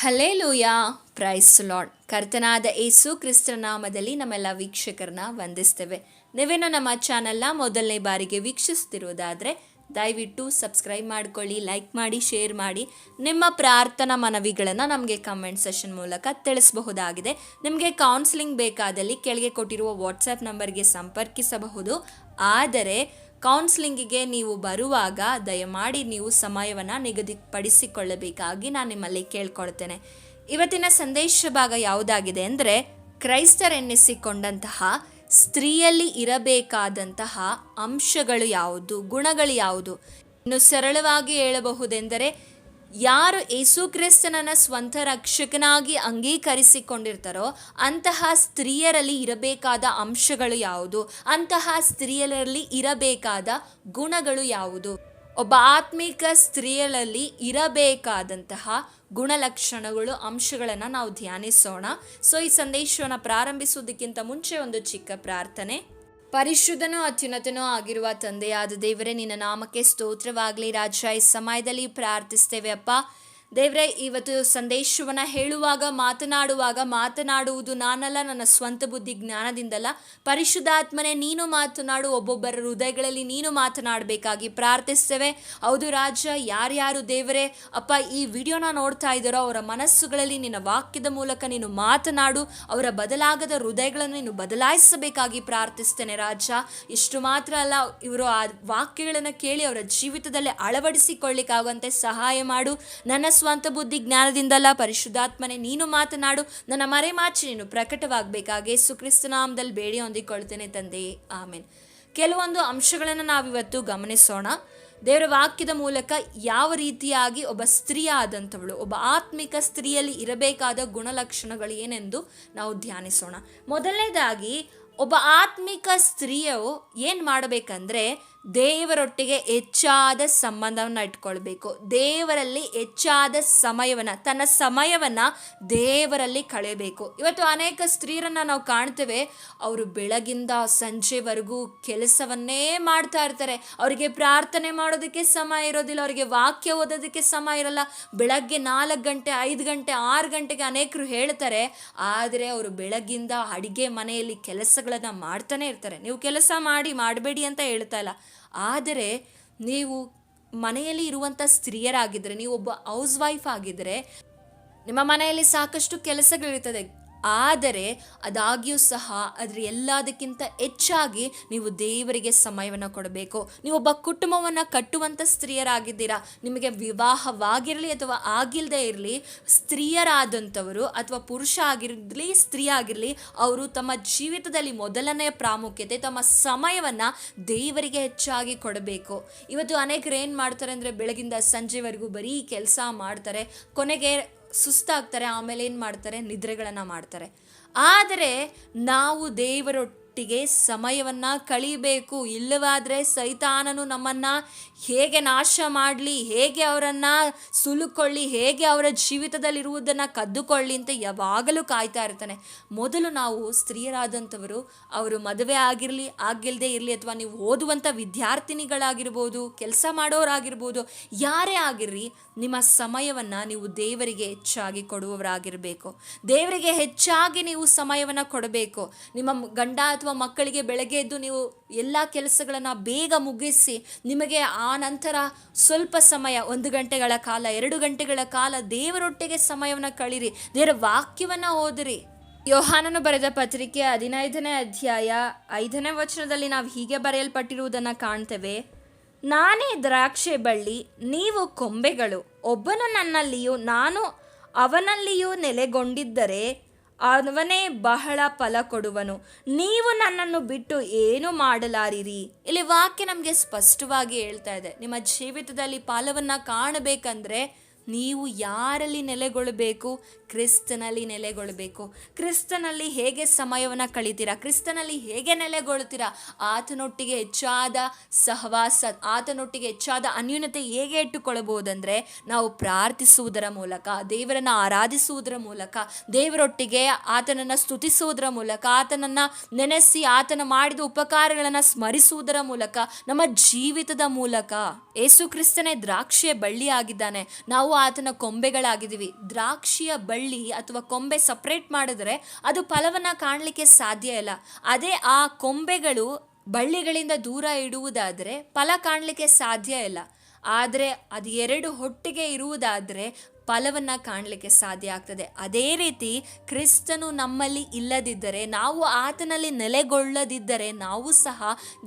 ಹಲೇಲೂಯ price lord ಕರ್ತನಾದ ಏಸು ಕ್ರಿಸ್ತರ ನಾಮದಲ್ಲಿ ನಮ್ಮೆಲ್ಲ ವೀಕ್ಷಕರನ್ನ ವಂದಿಸ್ತೇವೆ. ನೀವೇನೋ ನಮ್ಮ ಚಾನೆಲ್ನ ಮೊದಲನೇ ಬಾರಿಗೆ ವೀಕ್ಷಿಸ್ತಿರೋದಾದರೆ, ದಯವಿಟ್ಟು ಸಬ್ಸ್ಕ್ರೈಬ್ ಮಾಡ್ಕೊಳ್ಳಿ ಲೈಕ್ ಮಾಡಿ ಶೇರ್ ಮಾಡಿ. ನಿಮ್ಮ ಪ್ರಾರ್ಥನಾ ಮನವಿಗಳನ್ನು ನಮಗೆ ಕಮೆಂಟ್ ಸೆಷನ್ ಮೂಲಕ ತಿಳಿಸಬಹುದಾಗಿದೆ. ನಿಮಗೆ ಕೌನ್ಸಿಲಿಂಗ್ ಬೇಕಾದಲ್ಲಿ ಕೆಳಗೆ ಕೊಟ್ಟಿರುವ ವಾಟ್ಸಪ್ ನಂಬರ್ಗೆ ಸಂಪರ್ಕಿಸಬಹುದು. ಆದರೆ ಕೌನ್ಸಿಲಿಂಗಿಗೆ ನೀವು ಬರುವಾಗ ದಯಮಾಡಿ ನೀವು ಸಮಯವನ್ನು ನಿಗದಿಪಡಿಸಿಕೊಳ್ಳಬೇಕಾಗಿ ನಾನು ನಿಮ್ಮಲ್ಲಿ ಕೇಳ್ಕೊಳ್ತೇನೆ. ಇವತ್ತಿನ ಸಂದೇಶ ಭಾಗ ಯಾವುದಾಗಿದೆ ಅಂದರೆ ಕ್ರೈಸ್ತರೆನ್ನಿಸಿಕೊಂಡಂತಹ ಸ್ತ್ರೀಯಲ್ಲಿ ಇರಬೇಕಾದಂತಹ ಅಂಶಗಳು ಯಾವುದು, ಗುಣಗಳು ಯಾವುದು? ಇನ್ನು ಸರಳವಾಗಿ ಹೇಳಬಹುದೆಂದರೆ ಯಾರು ಯೇಸು ಕ್ರಿಸ್ತನನ್ನ ಸ್ವಂತ ರಕ್ಷಕನಾಗಿ ಅಂಗೀಕರಿಸಿಕೊಂಡಿರ್ತಾರೋ ಅಂತಹ ಸ್ತ್ರೀಯರಲ್ಲಿ ಇರಬೇಕಾದ ಅಂಶಗಳು ಯಾವುದು? ಅಂತಹ ಸ್ತ್ರೀಯರಲ್ಲಿ ಇರಬೇಕಾದ ಗುಣಗಳು ಯಾವುದು? ಒಬ್ಬ ಆತ್ಮಿಕ ಸ್ತ್ರೀಯರಲ್ಲಿ ಇರಬೇಕಾದಂತಹ ಗುಣಲಕ್ಷಣಗಳು, ಅಂಶಗಳನ್ನು ನಾವು ಧ್ಯಾನಿಸೋಣ. ಸೊ, ಈ ಸಂದೇಶವನ್ನು ಪ್ರಾರಂಭಿಸುವುದಕ್ಕಿಂತ ಮುಂಚೆ ಒಂದು ಚಿಕ್ಕ ಪ್ರಾರ್ಥನೆ. ಪರಿಶುದ್ಧನೂ ಅತ್ಯುನ್ನತನೂ ಆಗಿರುವ ತಂದೆಯಾದ ದೇವರೇ ನಿನ್ನ ನಾಮಕ್ಕೆ ಸ್ತೋತ್ರವಾಗಲಿ. ರಾಜ ಈ ಸಮಯದಲ್ಲಿ ಪ್ರಾರ್ಥಿಸ್ತೇವೆ ಅಪ್ಪ. ದೇವರೇ, ಇವತ್ತು ಸಂದೇಶವನ್ನು ಹೇಳುವಾಗ, ಮಾತನಾಡುವಾಗ, ಮಾತನಾಡುವುದು ನಾನಲ್ಲ, ನನ್ನ ಸ್ವಂತ ಬುದ್ಧಿ ಜ್ಞಾನದಿಂದಲ್ಲ. ಪರಿಶುದ್ಧಾತ್ಮನೆ, ನೀನು ಮಾತನಾಡು, ಒಬ್ಬೊಬ್ಬರ ಹೃದಯಗಳಲ್ಲಿ ನೀನು ಮಾತನಾಡಬೇಕಾಗಿ ಪ್ರಾರ್ಥಿಸ್ತೇವೆ. ಹೌದು ರಾಜ, ಯಾರ್ಯಾರು ದೇವರೇ, ಅಪ್ಪ, ಈ ವಿಡಿಯೋನ ನೋಡ್ತಾ ಇದ್ದಾರೋ, ಅವರ ಮನಸ್ಸುಗಳಲ್ಲಿ ನಿನ್ನ ವಾಕ್ಯದ ಮೂಲಕ ನೀನು ಮಾತನಾಡು, ಅವರ ಬದಲಾಗದ ಹೃದಯಗಳನ್ನು ನೀನು ಬದಲಾಯಿಸಬೇಕಾಗಿ ಪ್ರಾರ್ಥಿಸ್ತೇನೆ ರಾಜ. ಇಷ್ಟು ಮಾತ್ರ ಅಲ್ಲ, ಇವರು ಆ ವಾಕ್ಯಗಳನ್ನು ಕೇಳಿ ಅವರ ಜೀವಿತದಲ್ಲಿ ಅಳವಡಿಸಿಕೊಳ್ಳಿಕ್ಕಾಗುವಂತೆ ಸಹಾಯ ಮಾಡು. ನನ್ನ ಸ್ವಂತ ಬುದ್ಧಿ ಜ್ಞಾನದಿಂದಲ್ಲ ಪರಿಶುದ್ಧಾತ್ಮನೆ, ನೀನು ಮಾತನಾಡು, ನನ್ನ ಮರೆಮಾಚಿ, ನೀನು ಪ್ರಕಟವಾಗಬೇಕಾಗಿ ಸುಕ್ರಿಸ್ತನಾಮದಲ್ಲಿ ಬೇಡಿ ಹೊಂದಿಕೊಳ್ತೇನೆ ತಂದೆ. ಆಮೇನ್. ಕೆಲವೊಂದು ಅಂಶಗಳನ್ನು ನಾವಿವತ್ತು ಗಮನಿಸೋಣ. ದೇವರ ವಾಕ್ಯದ ಮೂಲಕ ಯಾವ ರೀತಿಯಾಗಿ ಒಬ್ಬ ಸ್ತ್ರೀ ಆದಂಥವಳು ಒಬ್ಬ ಆತ್ಮಿಕ ಸ್ತ್ರೀಯಲ್ಲಿ ಇರಬೇಕಾದ ಗುಣಲಕ್ಷಣಗಳು ಏನೆಂದು ನಾವು ಧ್ಯಾನಿಸೋಣ. ಮೊದಲನೇದಾಗಿ, ಒಬ್ಬ ಆತ್ಮಿಕ ಸ್ತ್ರೀಯು ಏನು ಮಾಡಬೇಕಂದ್ರೆ ದೇವರೊಟ್ಟಿಗೆ ಹೆಚ್ಚಾದ ಸಂಬಂಧವನ್ನು ಇಟ್ಕೊಳ್ಬೇಕು. ದೇವರಲ್ಲಿ ಹೆಚ್ಚಾದ ಸಮಯವನ್ನು, ತನ್ನ ಸಮಯವನ್ನು ದೇವರಲ್ಲಿ ಕಳೆಯಬೇಕು ಇವತ್ತು ಅನೇಕ ಸ್ತ್ರೀಯರನ್ನು ನಾವು ಕಾಣ್ತೇವೆ, ಅವರು ಬೆಳಗಿಂದ ಸಂಜೆವರೆಗೂ ಕೆಲಸವನ್ನೇ ಮಾಡ್ತಾ ಇರ್ತಾರೆ. ಅವರಿಗೆ ಪ್ರಾರ್ಥನೆ ಮಾಡೋದಕ್ಕೆ ಸಮಯ ಇರೋದಿಲ್ಲ, ಅವರಿಗೆ ವಾಕ್ಯ ಓದೋದಕ್ಕೆ ಸಮಯ ಇರಲ್ಲ. ಬೆಳಗ್ಗೆ ನಾಲ್ಕು ಗಂಟೆ, ಐದು ಗಂಟೆ, ಆರು ಗಂಟೆಗೆ ಅನೇಕರು ಹೇಳ್ತಾರೆ, ಆದರೆ ಅವರು ಬೆಳಗ್ಗಿಂದ ಅಡಿಗೆ ಮನೆಯಲ್ಲಿ ಕೆಲಸಗಳನ್ನು ಮಾಡ್ತಾನೆ ಇರ್ತಾರೆ. ನೀವು ಕೆಲಸ ಮಾಡಿ, ಮಾಡಬೇಡಿ ಅಂತ ಹೇಳ್ತಾ ಇಲ್ಲ. ಆದರೆ ನೀವು ಮನೆಯಲ್ಲಿ ಇರುವಂಥ ಸ್ತ್ರೀಯರಾಗಿದ್ದರೆ ನೀವು ಒಬ್ಬ ಹೌಸ್ ವೈಫ್ ಆಗಿದ್ದರೆ ನಿಮ್ಮ ಮನೆಯಲ್ಲಿ ಸಾಕಷ್ಟು ಕೆಲಸಗಳಿರ್ತದೆ. ಆದರೆ ಅದಾಗಿಯೂ ಸಹ ಅದರ ಎಲ್ಲದಕ್ಕಿಂತ ಹೆಚ್ಚಾಗಿ ನೀವು ದೇವರಿಗೆ ಸಮಯವನ್ನು ಕೊಡಬೇಕು. ನೀವು ಒಬ್ಬ ಕುಟುಂಬವನ್ನು ಕಟ್ಟುವಂಥ ಸ್ತ್ರೀಯರಾಗಿದ್ದೀರಾ, ನಿಮಗೆ ವಿವಾಹವಾಗಿರಲಿ ಅಥವಾ ಆಗಿಲ್ಲದೆ ಇರಲಿ, ಸ್ತ್ರೀಯರಾದಂಥವರು ಅಥವಾ ಪುರುಷ ಆಗಿರಲಿ, ಸ್ತ್ರೀ ಆಗಿರಲಿ, ಅವರು ತಮ್ಮ ಜೀವಿತದಲ್ಲಿ ಮೊದಲನೆಯ ಪ್ರಾಮುಖ್ಯತೆ, ತಮ್ಮ ಸಮಯವನ್ನು ದೇವರಿಗೆ ಹೆಚ್ಚಾಗಿ ಕೊಡಬೇಕು. ಇವತ್ತು ಅನೇಕರು ಏನು ಮಾಡ್ತಾರೆ ಅಂದರೆ ಬೆಳಗಿಂದ ಸಂಜೆವರೆಗೂ ಬರೀ ಕೆಲಸ ಮಾಡ್ತಾರೆ. ಕೊನೆಗೆ ಸುಸ್ತಾಗ್ತಾರೆ ಆಮೇಲೆ ಏನು ಮಾಡ್ತಾರೆ? ನಿದ್ರೆಗಳನ್ನು ಮಾಡ್ತಾರೆ. ಆದರೆ ನಾವು ದೇವರೊಟ್ಟಿಗೆ ಸಮಯವನ್ನು ಕಳಿಬೇಕು. ಇಲ್ಲವಾದರೆ ಸೈತಾನನು ನಮ್ಮನ್ನ ಹೇಗೆ ನಾಶ ಮಾಡಲಿ, ಹೇಗೆ ಅವರನ್ನು ಸುಲುಕೊಳ್ಳಿ, ಹೇಗೆ ಅವರ ಜೀವಿತದಲ್ಲಿರುವುದನ್ನು ಕದ್ದುಕೊಳ್ಳಿ ಅಂತ ಯಾವಾಗಲೂ ಕಾಯ್ತಾ ಇರ್ತಾನೆ. ಮೊದಲು ನಾವು ಸ್ತ್ರೀಯರಾದಂಥವರು, ಅವರು ಮದುವೆ ಆಗಿರಲಿ ಆಗಿಲ್ಲದೆ ಇರಲಿ ಅಥವಾ ನೀವು ಓದುವಂಥ ವಿದ್ಯಾರ್ಥಿನಿಗಳಾಗಿರ್ಬೋದು, ಕೆಲಸ ಮಾಡೋರಾಗಿರ್ಬೋದು, ಯಾರೇ ಆಗಿರ್ರಿ ನಿಮ್ಮ ಸಮಯವನ್ನು ನೀವು ದೇವರಿಗೆ ಹೆಚ್ಚಾಗಿ ಕೊಡುವವರಾಗಿರಬೇಕು. ದೇವರಿಗೆ ಹೆಚ್ಚಾಗಿ ನೀವು ಸಮಯವನ್ನು ಕೊಡಬೇಕು. ನಿಮ್ಮ ಗಂಡ ಅಥವಾ ಮಕ್ಕಳಿಗೆ ಬೆಳಗ್ಗೆ ಎದ್ದು ನೀವು ಎಲ್ಲ ಕೆಲಸಗಳನ್ನು ಬೇಗ ಮುಗಿಸಿ ನಿಮಗೆ ಆ ನಂತರ ಸ್ವಲ್ಪ ಸಮಯ, ಒಂದು ಗಂಟೆಗಳ ಕಾಲ, ಎರಡು ಗಂಟೆಗಳ ಕಾಲ ದೇವರೊಟ್ಟಿಗೆ ಸಮಯವನ್ನು ಕಳೀರಿ. ದೇವರ ವಾಕ್ಯವನ್ನು ಓದಿರಿ. ಯೋಹಾನನು ಬರೆದ ಪತ್ರಿಕೆ ಹದಿನೈದನೇ ಅಧ್ಯಾಯ ಐದನೇ ವಚನದಲ್ಲಿ ನಾವು ಹೀಗೆ ಬರೆಯಲ್ಪಟ್ಟಿರುವುದನ್ನು ಕಾಣ್ತೇವೆ. ನಾನೇ ದ್ರಾಕ್ಷೆ ಬಳ್ಳಿ, ನೀವು ಕೊಂಬೆಗಳು. ಒಬ್ಬನು ನನ್ನಲ್ಲಿಯೂ, ನಾನು ಅವನಲ್ಲಿಯೂ ನೆಲೆಗೊಂಡಿದ್ದರೆ ಅವನೇ ಬಹಳ ಫಲ ಕೊಡುವನು. ನೀವು ನನ್ನನ್ನು ಬಿಟ್ಟು ಏನು ಮಾಡಲಾರಿರಿ? ಇಲ್ಲಿ ವಾಕ್ಯ ನಮಗೆ ಸ್ಪಷ್ಟವಾಗಿ ಹೇಳ್ತಾ ಇದೆ. ನಿಮ್ಮ ಜೀವಿತದಲ್ಲಿ ಫಲವನ್ನು ಕಾಣಬೇಕಂದ್ರೆ ನೀವು ಯಾರಲ್ಲಿ ನೆಲೆಗೊಳ್ಳಬೇಕು ಕ್ರಿಸ್ತನಲ್ಲಿ ನೆಲೆಗೊಳ್ಳಬೇಕು ಕ್ರಿಸ್ತನಲ್ಲಿ ಹೇಗೆ ಸಮಯವನ್ನು ಕಳಿತೀರಾ? ಕ್ರಿಸ್ತನಲ್ಲಿ ಹೇಗೆ ನೆಲೆಗೊಳ್ತೀರಾ? ಆತನೊಟ್ಟಿಗೆ ಹೆಚ್ಚಾದ ಸಹವಾಸ, ಆತನೊಟ್ಟಿಗೆ ಹೆಚ್ಚಾದ ಅನ್ಯೂನತೆ ಹೇಗೆ ಇಟ್ಟುಕೊಳ್ಳಬಹುದಂದರೆ, ನಾವು ಪ್ರಾರ್ಥಿಸುವುದರ ಮೂಲಕ, ದೇವರನ್ನು ಆರಾಧಿಸುವುದರ ಮೂಲಕ, ದೇವರೊಟ್ಟಿಗೆ ಆತನನ್ನು ಸ್ತುತಿಸುವುದರ ಮೂಲಕ, ಆತನನ್ನು ನೆನೆಸಿ ಆತನ ಮಾಡಿದ ಉಪಕಾರಗಳನ್ನು ಸ್ಮರಿಸುವುದರ ಮೂಲಕ, ನಮ್ಮ ಜೀವಿತದ ಮೂಲಕ ಯೇಸು ಕ್ರಿಸ್ತನೇ ದ್ರಾಕ್ಷಿಯ ಬಳ್ಳಿ ಆಗಿದ್ದಾನೆ ನಾವು ಆತನ ಕೊಂಬೆಗಳಾಗಿದ್ದೀವಿ. ದ್ರಾಕ್ಷಿಯ ಬಳ್ಳಿ ಅಥವಾ ಕೊಂಬೆ ಸಪ್ರೇಟ್ ಮಾಡಿದ್ರೆ ಅದು ಫಲವನ್ನ ಕಾಣಲಿಕ್ಕೆ ಸಾಧ್ಯ ಇಲ್ಲ. ಅದೇ ಆ ಕೊಂಬೆಗಳು ಬಳ್ಳಿಗಳಿಂದ ದೂರ ಇಡುವುದಾದರೆ ಫಲ ಕಾಣಲಿಕ್ಕೆ ಸಾಧ್ಯ ಇಲ್ಲ. ಆದರೆ ಅದು ಎರಡು ಹೊಟ್ಟಿಗೆ ಇರುವುದಾದರೆ ಫಲವನ್ನು ಕಾಣಲಿಕ್ಕೆ ಸಾಧ್ಯ ಆಗ್ತದೆ. ಅದೇ ರೀತಿ ಕ್ರಿಸ್ತನು ನಮ್ಮಲ್ಲಿ ಇಲ್ಲದಿದ್ದರೆ, ನಾವು ಆತನಲ್ಲಿ ನೆಲೆಗೊಳ್ಳದಿದ್ದರೆ, ನಾವು ಸಹ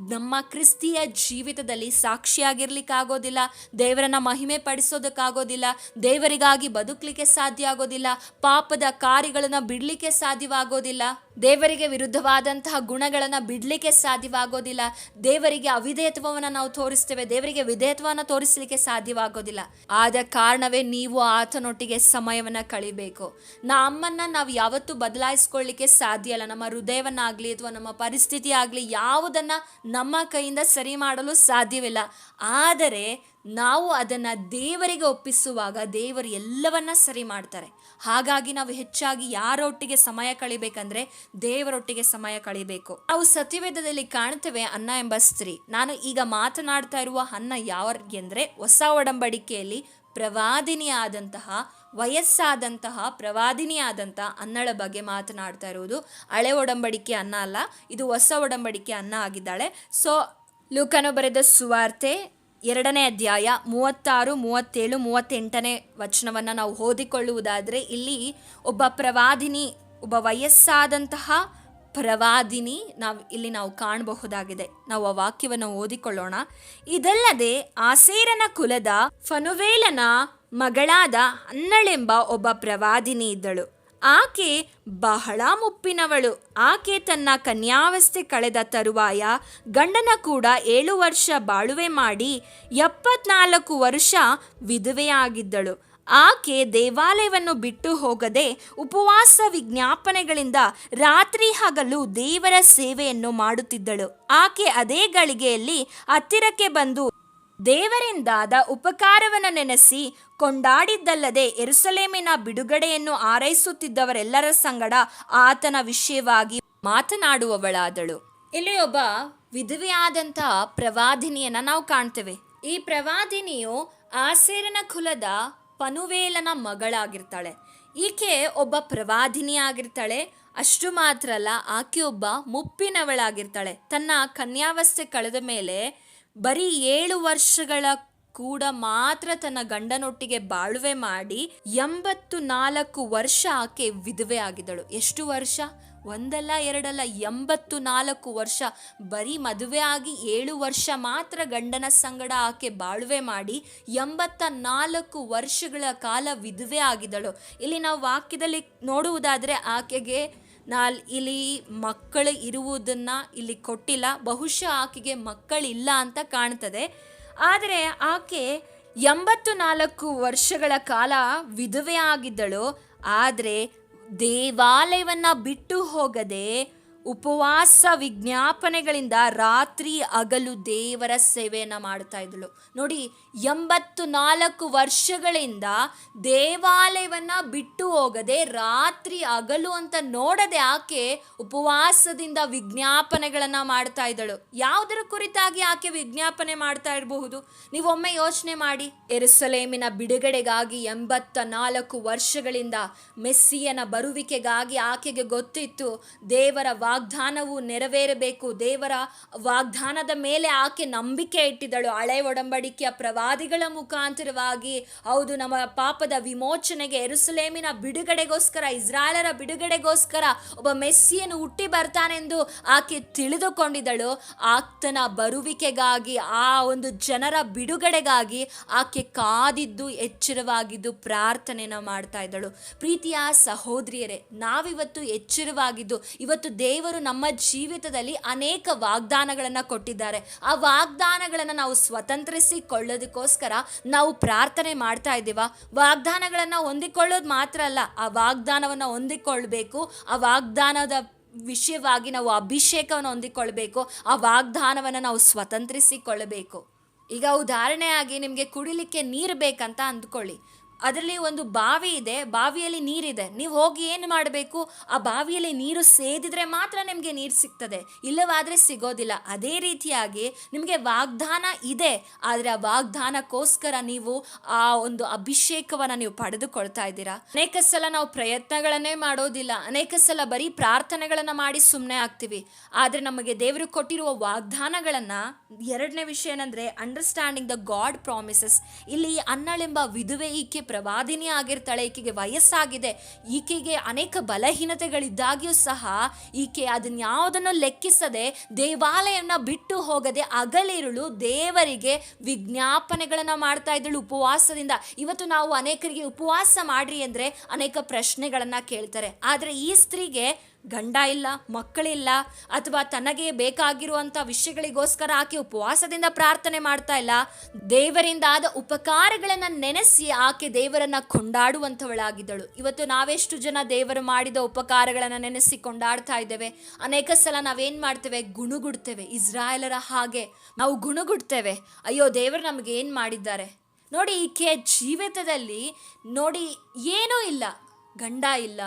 ನಮ್ಮ ಕ್ರಿಸ್ತಿಯ ಜೀವಿತದಲ್ಲಿ ಸಾಕ್ಷಿಯಾಗಿರ್ಲಿಕ್ಕಾಗೋದಿಲ್ಲ ದೇವರನ್ನ ಮಹಿಮೆ ಪಡಿಸೋದಕ್ಕಾಗೋದಿಲ್ಲ. ದೇವರಿಗಾಗಿ ಬದುಕಲಿಕ್ಕೆ ಸಾಧ್ಯ ಆಗೋದಿಲ್ಲ. ಪಾಪದ ಕಾರ್ಯಗಳನ್ನು ಬಿಡಲಿಕ್ಕೆ ಸಾಧ್ಯವಾಗೋದಿಲ್ಲ. ದೇವರಿಗೆ ವಿರುದ್ಧವಾದಂತಹ ಗುಣಗಳನ್ನು ಬಿಡಲಿಕ್ಕೆ ಸಾಧ್ಯವಾಗೋದಿಲ್ಲ. ದೇವರಿಗೆ ಅವಿಧೇಯತ್ವವನ್ನು ನಾವು ತೋರಿಸ್ತೇವೆ. ದೇವರಿಗೆ ವಿಧೇಯತ್ವವನ್ನು ತೋರಿಸಲಿಕ್ಕೆ ಸಾಧ್ಯವಾಗೋದಿಲ್ಲ. ಆದ ಕಾರಣವೇ ನೀವು ಆತನೊಟ್ಟಿಗೆ ಸಮಯವನ್ನು ಕಳಿಬೇಕು. ನಮ್ಮನ್ನು ನಾವು ಯಾವತ್ತೂ ಬದಲಾಯಿಸ್ಕೊಳ್ಳಿಕ್ಕೆ ಸಾಧ್ಯ ಇಲ್ಲ. ನಮ್ಮ ಹೃದಯವನ್ನಾಗಲಿ ಅಥವಾ ನಮ್ಮ ಪರಿಸ್ಥಿತಿ ಆಗಲಿ ಯಾವುದನ್ನು ನಮ್ಮ ಕೈಯಿಂದ ಸರಿ ಮಾಡಲು ಸಾಧ್ಯವಿಲ್ಲ. ಆದರೆ ನಾವು ಅದನ್ನು ದೇವರಿಗೆ ಒಪ್ಪಿಸುವಾಗ ದೇವರು ಎಲ್ಲವನ್ನ ಸರಿ ಮಾಡ್ತಾರೆ. ಹಾಗಾಗಿ ನಾವು ಹೆಚ್ಚಾಗಿ ಯಾರೊಟ್ಟಿಗೆ ಸಮಯ ಕಳಿಬೇಕಂದ್ರೆ ದೇವರೊಟ್ಟಿಗೆ ಸಮಯ ಕಳಿಬೇಕು. ನಾವು ಸತ್ಯವೇದದಲ್ಲಿ ಕಾಣ್ತೇವೆ ಅನ್ನ ಎಂಬ ಸ್ತ್ರೀ. ನಾನು ಈಗ ಮಾತನಾಡ್ತಾ ಇರುವ ಅನ್ನ ಯಾವ್ರಿಗೆ ಹೊಸ ಒಡಂಬಡಿಕೆಯಲ್ಲಿ ಪ್ರವಾದಿನಿಯಾದಂತಹ, ವಯಸ್ಸಾದಂತಹ ಪ್ರವಾದಿನಿಯಾದಂತಹ ಅನ್ನಳ ಬಗ್ಗೆ ಮಾತನಾಡ್ತಾ ಇರುವುದು. ಹಳೆ ಒಡಂಬಡಿಕೆ ಅನ್ನ ಅಲ್ಲ, ಇದು ಹೊಸ ಒಡಂಬಡಿಕೆ ಅನ್ನ ಆಗಿದ್ದಾಳೆ. ಸೊ ಲೂಕನು ಬರೆದ ಸುವಾರ್ತೆ ಎರಡನೇ ಅಧ್ಯಾಯ ಮೂವತ್ತಾರು, ಮೂವತ್ತೇಳು, ಮೂವತ್ತೆಂಟನೇ ವಚನವನ್ನು ನಾವು ಓದಿಕೊಳ್ಳುವುದಾದರೆ ಇಲ್ಲಿ ಒಬ್ಬ ಪ್ರವಾದಿನಿ, ಒಬ್ಬ ವಯಸ್ಸಾದಂತಹ ಪ್ರವಾದಿನಿ ನಾವು ಇಲ್ಲಿ ನಾವು ಕಾಣಬಹುದಾಗಿದೆ. ನಾವು ಆ ವಾಕ್ಯವನ್ನು ಓದಿಕೊಳ್ಳೋಣ. ಇದಲ್ಲದೆ ಆಸೇರನ ಕುಲದ ಫನುವೇಲನ ಮಗಳಾದ ಅನ್ನಳೆಂಬ ಒಬ್ಬ ಪ್ರವಾದಿನಿ ಇದ್ದಳು. ಆಕೆ ಬಹಳ ಮುಪ್ಪಿನವಳು. ಆಕೆ ತನ್ನ ಕನ್ಯಾವಸ್ಥೆ ಕಳೆದ ತರುವಾಯ ಗಂಡನ ಕೂಡ ಏಳು ವರ್ಷ ಬಾಳುವೆ ಮಾಡಿ ಎಪ್ಪತ್ನಾಲ್ಕು ವರ್ಷ ವಿಧವೆಯಾಗಿದ್ದಳು. ಆಕೆ ದೇವಾಲಯವನ್ನು ಬಿಟ್ಟು ಹೋಗದೆ ಉಪವಾಸ ವಿಜ್ಞಾಪನೆಗಳಿಂದ ರಾತ್ರಿ ಹಗಲು ದೇವರ ಸೇವೆಯನ್ನು ಮಾಡುತ್ತಿದ್ದಳು. ಆಕೆ ಅದೇ ಗಳಿಗೆಯಲ್ಲಿ ಹತ್ತಿರಕ್ಕೆ ಬಂದು ದೇವರಿಂದಾದ ಉಪಕಾರವನ್ನು ನೆನೆಸಿ ಕೊಂಡಾಡಿದ್ದಲ್ಲದೆ ಎರುಸಲೇಮಿನ ಬಿಡುಗಡೆಯನ್ನು ಆರೈಸುತ್ತಿದ್ದವರೆಲ್ಲರ ಸಂಗಡ ಆತನ ವಿಷಯವಾಗಿ ಮಾತನಾಡುವವಳಾದಳು. ಇಲ್ಲಿ ಒಬ್ಬ ವಿಧವೆಯಾದಂತಹ ಪ್ರವಾದಿನಿಯನ್ನ ನಾವು ಕಾಣ್ತೇವೆ. ಈ ಪ್ರವಾದಿನಿಯು ಆಸೇರನ ಕುಲದ ಪನುವೇಲನ ಮಗಳಾಗಿರ್ತಾಳೆ. ಈಕೆ ಒಬ್ಬ ಪ್ರವಾದಿನಿ ಆಗಿರ್ತಾಳೆ. ಅಷ್ಟು ಮಾತ್ರ ಅಲ್ಲ, ಆಕೆ ಒಬ್ಬ ಮುಪ್ಪಿನವಳಾಗಿರ್ತಾಳೆ. ತನ್ನ ಕನ್ಯಾವಸ್ಥೆ ಕಳೆದ ಮೇಲೆ ಬರೀ ಏಳು ವರ್ಷಗಳ ಕೂಡ ಮಾತ್ರ ತನ್ನ ಗಂಡನೊಟ್ಟಿಗೆ ಬಾಳ್ವೆ ಮಾಡಿ ಎಂಬತ್ತು ನಾಲ್ಕು ವರ್ಷ ಆಕೆ ವಿಧವೆ ಆಗಿದ್ದಳು. ಎಷ್ಟು ವರ್ಷ? ಒಂದಲ್ಲ, ಎರಡಲ್ಲ, ಎಂಬತ್ತು ನಾಲ್ಕು ವರ್ಷ, ಬರೀ ಮದುವೆ ಆಗಿ ಏಳು ವರ್ಷ ಮಾತ್ರ ಗಂಡನ ಸಂಗಡ ಆಕೆ ಬಾಳ್ವೆ ಮಾಡಿ ಎಂಬತ್ತ ನಾಲ್ಕು ವರ್ಷಗಳ ಕಾಲ ವಿಧವೆ ಆಗಿದ್ದಳು ಇಲ್ಲಿ ನಾವು ವಾಕ್ಯದಲ್ಲಿ ನೋಡುವುದಾದರೆ ಆಕೆಗೆ ನಾಲ್ ಇಲ್ಲಿ ಮಕ್ಕಳು ಇರುವುದನ್ನು ಇಲ್ಲಿ ಕೊಟ್ಟಿಲ್ಲ, ಬಹುಶಃ ಆಕೆಗೆ ಮಕ್ಕಳಿಲ್ಲ ಅಂತ ಕಾಣ್ತದೆ. ಆದರೆ ಆಕೆ ಎಂಬತ್ತು ನಾಲ್ಕು ವರ್ಷಗಳ ಕಾಲ ವಿಧವೆ ಆಗಿದ್ದಳು. ಆದರೆ ದೇವಾಲಯವನ್ನ ಬಿಟ್ಟು ಹೋಗದೆ ಉಪವಾಸ ವಿಜ್ಞಾಪನೆಗಳಿಂದ ರಾತ್ರಿ ಹಗಲು ದೇವರ ಸೇವೆಯನ್ನು ಮಾಡ್ತಾ ಇದ್ದಳು. ನೋಡಿ, ಎಂಬತ್ತು ನಾಲ್ಕು ವರ್ಷಗಳಿಂದ ದೇವಾಲಯವನ್ನ ಬಿಟ್ಟು ಹೋಗದೆ ರಾತ್ರಿ ಹಗಲು ಅಂತ ನೋಡದೆ ಆಕೆ ಉಪವಾಸದಿಂದ ವಿಜ್ಞಾಪನೆಗಳನ್ನು ಮಾಡ್ತಾ ಇದ್ದಳು. ಯಾವುದರ ಕುರಿತಾಗಿ ಆಕೆ ವಿಜ್ಞಾಪನೆ ಮಾಡ್ತಾ ಇರಬಹುದು? ನೀವೊಮ್ಮೆ ಯೋಚನೆ ಮಾಡಿ. ಎರುಸಲೇಮಿನ ಬಿಡುಗಡೆಗಾಗಿ ಎಂಬತ್ತ ನಾಲ್ಕು ವರ್ಷಗಳಿಂದ ಮೆಸ್ಸಿಯನ ಬರುವಿಕೆಗಾಗಿ ಆಕೆಗೆ ಗೊತ್ತಿತ್ತು ದೇವರ ವಾಗ್ದಾನವು ನೆರವೇರಬೇಕು. ದೇವರ ವಾಗ್ದಾನದ ಮೇಲೆ ಆಕೆ ನಂಬಿಕೆ ಇಟ್ಟಿದ್ದಳು. ಹಳೆ ಒಡಂಬಡಿಕೆಯ ಪ್ರವಾದಿಗಳ ಮುಖಾಂತರವಾಗಿ, ಹೌದು, ನಮ್ಮ ಪಾಪದ ವಿಮೋಚನೆಗೆ ಎರುಸಲೇಮಿನ ಬಿಡುಗಡೆಗೋಸ್ಕರ, ಇಸ್ರಾಯೇಲರ ಬಿಡುಗಡೆಗೋಸ್ಕರ ಒಬ್ಬ ಮೆಸ್ಸಿಯನ್ನು ಹುಟ್ಟಿ ಬರ್ತಾನೆಂದು ಆಕೆ ತಿಳಿದುಕೊಂಡಿದ್ದಳು. ಆತನ ಬರುವಿಕೆಗಾಗಿ, ಆ ಒಂದು ಜನರ ಬಿಡುಗಡೆಗಾಗಿ ಆಕೆ ಕಾದಿದ್ದು, ಎಚ್ಚರವಾಗಿದ್ದು ಪ್ರಾರ್ಥನೆಯನ್ನು ಮಾಡ್ತಾ ಇದ್ದಳು. ಪ್ರೀತಿಯ ಸಹೋದರಿಯರೇ, ನಾವಿವತ್ತು ಎಚ್ಚರವಾಗಿದ್ದು, ಇವತ್ತು ದೇವರು ನಮ್ಮ ಜೀವಿತದಲ್ಲಿ ಅನೇಕ ವಾಗ್ದಾನಗಳನ್ನು ಕೊಟ್ಟಿದ್ದಾರೆ. ಆ ವಾಗ್ದಾನಗಳನ್ನು ನಾವು ಸ್ವತಂತ್ರಿಸಿಕೊಳ್ಳೋದಕ್ಕೋಸ್ಕರ ನಾವು ಪ್ರಾರ್ಥನೆ ಮಾಡ್ತಾ ಇದ್ದೀವ. ವಾಗ್ದಾನಗಳನ್ನು ಹೊಂದಿಕೊಳ್ಳೋದು ಮಾತ್ರ ಅಲ್ಲ, ಆ ವಾಗ್ದಾನವನ್ನು ಹೊಂದಿಕೊಳ್ಬೇಕು, ಆ ವಾಗ್ದಾನದ ವಿಷಯವಾಗಿ ನಾವು ಅಭಿಷೇಕವನ್ನು ಹೊಂದಿಕೊಳ್ಬೇಕು, ಆ ವಾಗ್ದಾನವನ್ನು ನಾವು ಸ್ವತಂತ್ರಿಸಿಕೊಳ್ಳಬೇಕು. ಈಗ ಉದಾಹರಣೆಯಾಗಿ ನಿಮಗೆ ಕುಡಿಲಿಕ್ಕೆ ನೀರು ಬೇಕಂತ ಅಂದ್ಕೊಳ್ಳಿ. ಅದರಲ್ಲಿ ಒಂದು ಬಾವಿ ಇದೆ, ಬಾವಿಯಲ್ಲಿ ನೀರಿದೆ. ನೀವು ಹೋಗಿ ಏನು ಮಾಡಬೇಕು? ಆ ಬಾವಿಯಲ್ಲಿ ನೀರು ಸೇದಿದ್ರೆ ಮಾತ್ರ ನಿಮಗೆ ನೀರು ಸಿಗ್ತದೆ. ಇಲ್ಲವಾದರೆ ಸಿಗೋದಿಲ್ಲ. ಅದೇ ರೀತಿಯಾಗಿ ನಿಮಗೆ ವಾಗ್ದಾನ ಇದೆ. ಆದರೆ ಆ ವಾಗ್ದಾನಕ್ಕೋಸ್ಕರ ನೀವು ಆ ಒಂದು ಅಭಿಷೇಕವನ್ನು ನೀವು ಪಡೆದುಕೊಳ್ತಾ ಇದ್ದೀರಾ? ಅನೇಕ ಸಲ ನಾವು ಪ್ರಯತ್ನಗಳನ್ನೇ ಮಾಡೋದಿಲ್ಲ. ಅನೇಕ ಸಲ ಬರೀ ಪ್ರಾರ್ಥನೆಗಳನ್ನು ಮಾಡಿ ಸುಮ್ಮನೆ ಆಗ್ತೀವಿ. ಆದರೆ ನಮಗೆ ದೇವರು ಕೊಟ್ಟಿರುವ ವಾಗ್ದಾನಗಳನ್ನು ಎರಡನೇ ವಿಷಯ ಏನಂದರೆ ಅಂಡರ್ಸ್ಟ್ಯಾಂಡಿಂಗ್ ದ ಗಾಡ್ ಪ್ರಾಮಿಸಸ್ ಇಲ್ಲಿ ಅನ್ನಳೆಂಬ ವಿಧುವೆ ಈಕೆ ಪ್ರವಾದಿನಿ ಆಗಿರ್ತಾಳೆ, ಈಕೆಗೆ ವಯಸ್ಸಾಗಿದೆ, ಈಕೆಗೆ ಅನೇಕ ಬಲಹೀನತೆಗಳಿದ್ದಾಗಿಯೂ ಸಹ ಈಕೆ ಅದನ್ನ ಯಾವುದನ್ನು ಲೆಕ್ಕಿಸದೆ ದೇವಾಲಯನ ಬಿಟ್ಟು ಹೋಗದೆ ಅಗಲಿರುಳು ದೇವರಿಗೆ ವಿಜ್ಞಾಪನೆಗಳನ್ನು ಮಾಡ್ತಾ ಇದ್ದಳು ಉಪವಾಸದಿಂದ. ಇವತ್ತು ನಾವು ಅನೇಕರಿಗೆ ಉಪವಾಸ ಮಾಡ್ರಿ ಅಂದರೆ ಅನೇಕ ಪ್ರಶ್ನೆಗಳನ್ನು ಕೇಳ್ತಾರೆ. ಆದರೆ ಈ ಸ್ತ್ರೀಗೆ ಗಂಡ ಇಲ್ಲ ಮಕ್ಕಳಿಲ್ಲ ಅಥವಾ ತನಗೆ ಬೇಕಾಗಿರುವಂಥ ವಿಷಯಗಳಿಗೋಸ್ಕರ ಆಕೆ ಉಪವಾಸದಿಂದ ಪ್ರಾರ್ಥನೆ ಮಾಡ್ತಾ ಇಲ್ಲ, ದೇವರಿಂದ ಆದ ಉಪಕಾರಗಳನ್ನು ನೆನೆಸಿ ಆಕೆ ದೇವರನ್ನು ಕೊಂಡಾಡುವಂಥವಳಾಗಿದ್ದಳು. ಇವತ್ತು ನಾವೆಷ್ಟು ಜನ ದೇವರು ಮಾಡಿದ ಉಪಕಾರಗಳನ್ನು ನೆನೆಸಿ ಕೊಂಡಾಡ್ತಾ ಇದ್ದೇವೆ. ಅನೇಕ ಸಲ ನಾವೇನು ಮಾಡ್ತೇವೆ? ಗುಣುಗುಡ್ತೇವೆ. ಇಸ್ರಾಯೇಲರ ಹಾಗೆ ನಾವು ಗುಣುಗುಡ್ತೇವೆ. ಅಯ್ಯೋ, ದೇವರು ನಮಗೆ ಏನು ಮಾಡಿದ್ದಾರೆ? ನೋಡಿ, ಈಕೆ ಜೀವಿತದಲ್ಲಿ ನೋಡಿ ಏನೂ ಇಲ್ಲ. ಗಂಡ ಇಲ್ಲ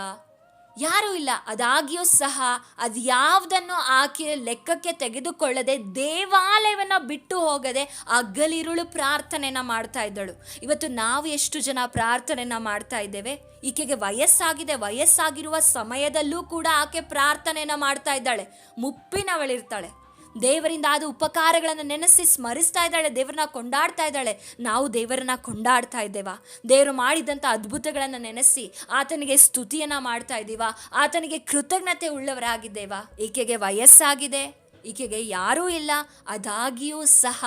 ಯಾರೂ ಇಲ್ಲ. ಅದಾಗಿಯೂ ಸಹ ಅದು ಯಾವುದನ್ನು ಆಕೆ ಲೆಕ್ಕಕ್ಕೆ ತೆಗೆದುಕೊಳ್ಳದೆ ದೇವಾಲಯವನ್ನು ಬಿಟ್ಟು ಹೋಗದೆ ಅಗ್ಗಲಿರುಳು ಪ್ರಾರ್ಥನೆನ ಮಾಡ್ತಾ ಇದ್ದಳು. ಇವತ್ತು ನಾವು ಎಷ್ಟು ಜನ ಪ್ರಾರ್ಥನೆನ ಮಾಡ್ತಾ ಇದ್ದೇವೆ? ಈಕೆಗೆ ವಯಸ್ಸಾಗಿದೆ. ವಯಸ್ಸಾಗಿರುವ ಸಮಯದಲ್ಲೂ ಕೂಡ ಆಕೆ ಪ್ರಾರ್ಥನೆನ ಮಾಡ್ತಾ ಇದ್ದಾಳೆ. ಮುಪ್ಪಿನವಳಿರ್ತಾಳೆ. ದೇವರಿಂದ ಆದ ಉಪಕಾರಗಳನ್ನು ನೆನೆಸಿ ಸ್ಮರಿಸ್ತಾ ಇದ್ದಾಳೆ, ದೇವರನ್ನ ಕೊಂಡಾಡ್ತಾ ಇದ್ದಾಳೆ. ನಾವು ದೇವರನ್ನ ಕೊಂಡಾಡ್ತಾ ಇದ್ದೇವಾ? ದೇವರು ಮಾಡಿದಂಥ ಅದ್ಭುತಗಳನ್ನು ನೆನೆಸಿ ಆತನಿಗೆ ಸ್ತುತಿಯನ್ನು ಮಾಡ್ತಾ ಇದ್ದೀವಾ? ಆತನಿಗೆ ಕೃತಜ್ಞತೆ ಉಳ್ಳವರಾಗಿದ್ದೇವಾ? ಈಕೆಗೆ ವಯಸ್ಸಾಗಿದೆ. ಈಕೆಗೆ ಯಾರೂ ಇಲ್ಲ. ಅದಾಗಿಯೂ ಸಹ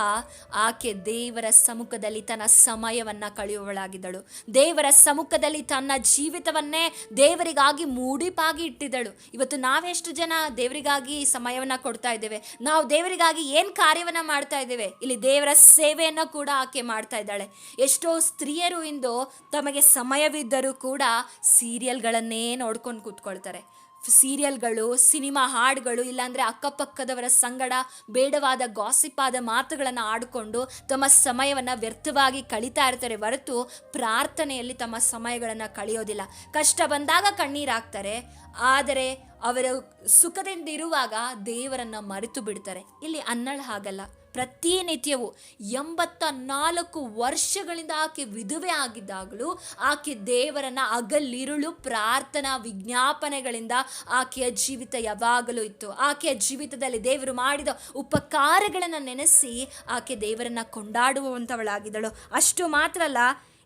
ಆಕೆ ದೇವರ ಸಮ್ಮುಖದಲ್ಲಿ ತನ್ನ ಸಮಯವನ್ನು ಕಳೆಯುವಳಾಗಿದ್ದಳು. ದೇವರ ಸಮ್ಮುಖದಲ್ಲಿ ತನ್ನ ಜೀವಿತವನ್ನೇ ದೇವರಿಗಾಗಿ ಮೂಡಿಪಾಗಿ ಇಟ್ಟಿದ್ದಳು. ಇವತ್ತು ನಾವೆಷ್ಟು ಜನ ದೇವರಿಗಾಗಿ ಸಮಯವನ್ನು ಕೊಡ್ತಾ ಇದ್ದೇವೆ. ನಾವು ದೇವರಿಗಾಗಿ ಏನು ಕಾರ್ಯವನ್ನು ಮಾಡ್ತಾ ಇದ್ದೇವೆ? ಇಲ್ಲಿ ದೇವರ ಸೇವೆಯನ್ನು ಕೂಡ ಆಕೆ ಮಾಡ್ತಾ ಇದ್ದಾಳೆ. ಎಷ್ಟೋ ಸ್ತ್ರೀಯರು ಇಂದು ತಮಗೆ ಸಮಯವಿದ್ದರೂ ಕೂಡ ಸೀರಿಯಲ್ಗಳನ್ನೇ ನೋಡ್ಕೊಂಡು ಕೂತ್ಕೊಳ್ತಾರೆ. ಸೀರಿಯಲ್ಗಳು, ಸಿನಿಮಾ ಹಾಡುಗಳು, ಇಲ್ಲಾಂದರೆ ಅಕ್ಕಪಕ್ಕದವರ ಸಂಗಡ ಬೇಡವಾದ ಗಾಸಿಪಾದ ಮಾತುಗಳನ್ನು ಆಡಿಕೊಂಡು ತಮ್ಮ ಸಮಯವನ್ನು ವ್ಯರ್ಥವಾಗಿ ಕಳೀತಾ ಇರ್ತಾರೆ ಹೊರತು ಪ್ರಾರ್ಥನೆಯಲ್ಲಿ ತಮ್ಮ ಸಮಯಗಳನ್ನು ಕಳೆಯೋದಿಲ್ಲ. ಕಷ್ಟ ಬಂದಾಗ ಕಣ್ಣೀರಾಗ್ತಾರೆ ಆದರೆ ಅವರು ಸುಖದಿಂದಿರುವಾಗ ದೇವರನ್ನು ಮರೆತು ಬಿಡ್ತಾರೆ. ಇಲ್ಲಿ ಅನ್ನಳ ಹಾಗಲ್ಲ. ಪ್ರತಿನಿತ್ಯವೂ ಎಂಬತ್ತ ನಾಲ್ಕು ವರ್ಷಗಳಿಂದ ಆಕೆ ವಿಧವೆ ಆಗಿದ್ದಾಗಲೂ ಆಕೆ ದೇವರನ್ನ ಅಗಲಿರುಳು ಪ್ರಾರ್ಥನಾ ವಿಜ್ಞಾಪನೆಗಳಿಂದ ಆಕೆಯ ಜೀವಿತ ಯಾವಾಗಲೂ ಇತ್ತು. ಆಕೆಯ ಜೀವಿತದಲ್ಲಿ ದೇವರು ಮಾಡಿದ ಉಪಕಾರಗಳನ್ನು ನೆನೆಸಿ ಆಕೆ ದೇವರನ್ನ ಕೊಂಡಾಡುವಂಥವಳಾಗಿದ್ದಳು ಅಷ್ಟು ಮಾತ್ರ ಅಲ್ಲ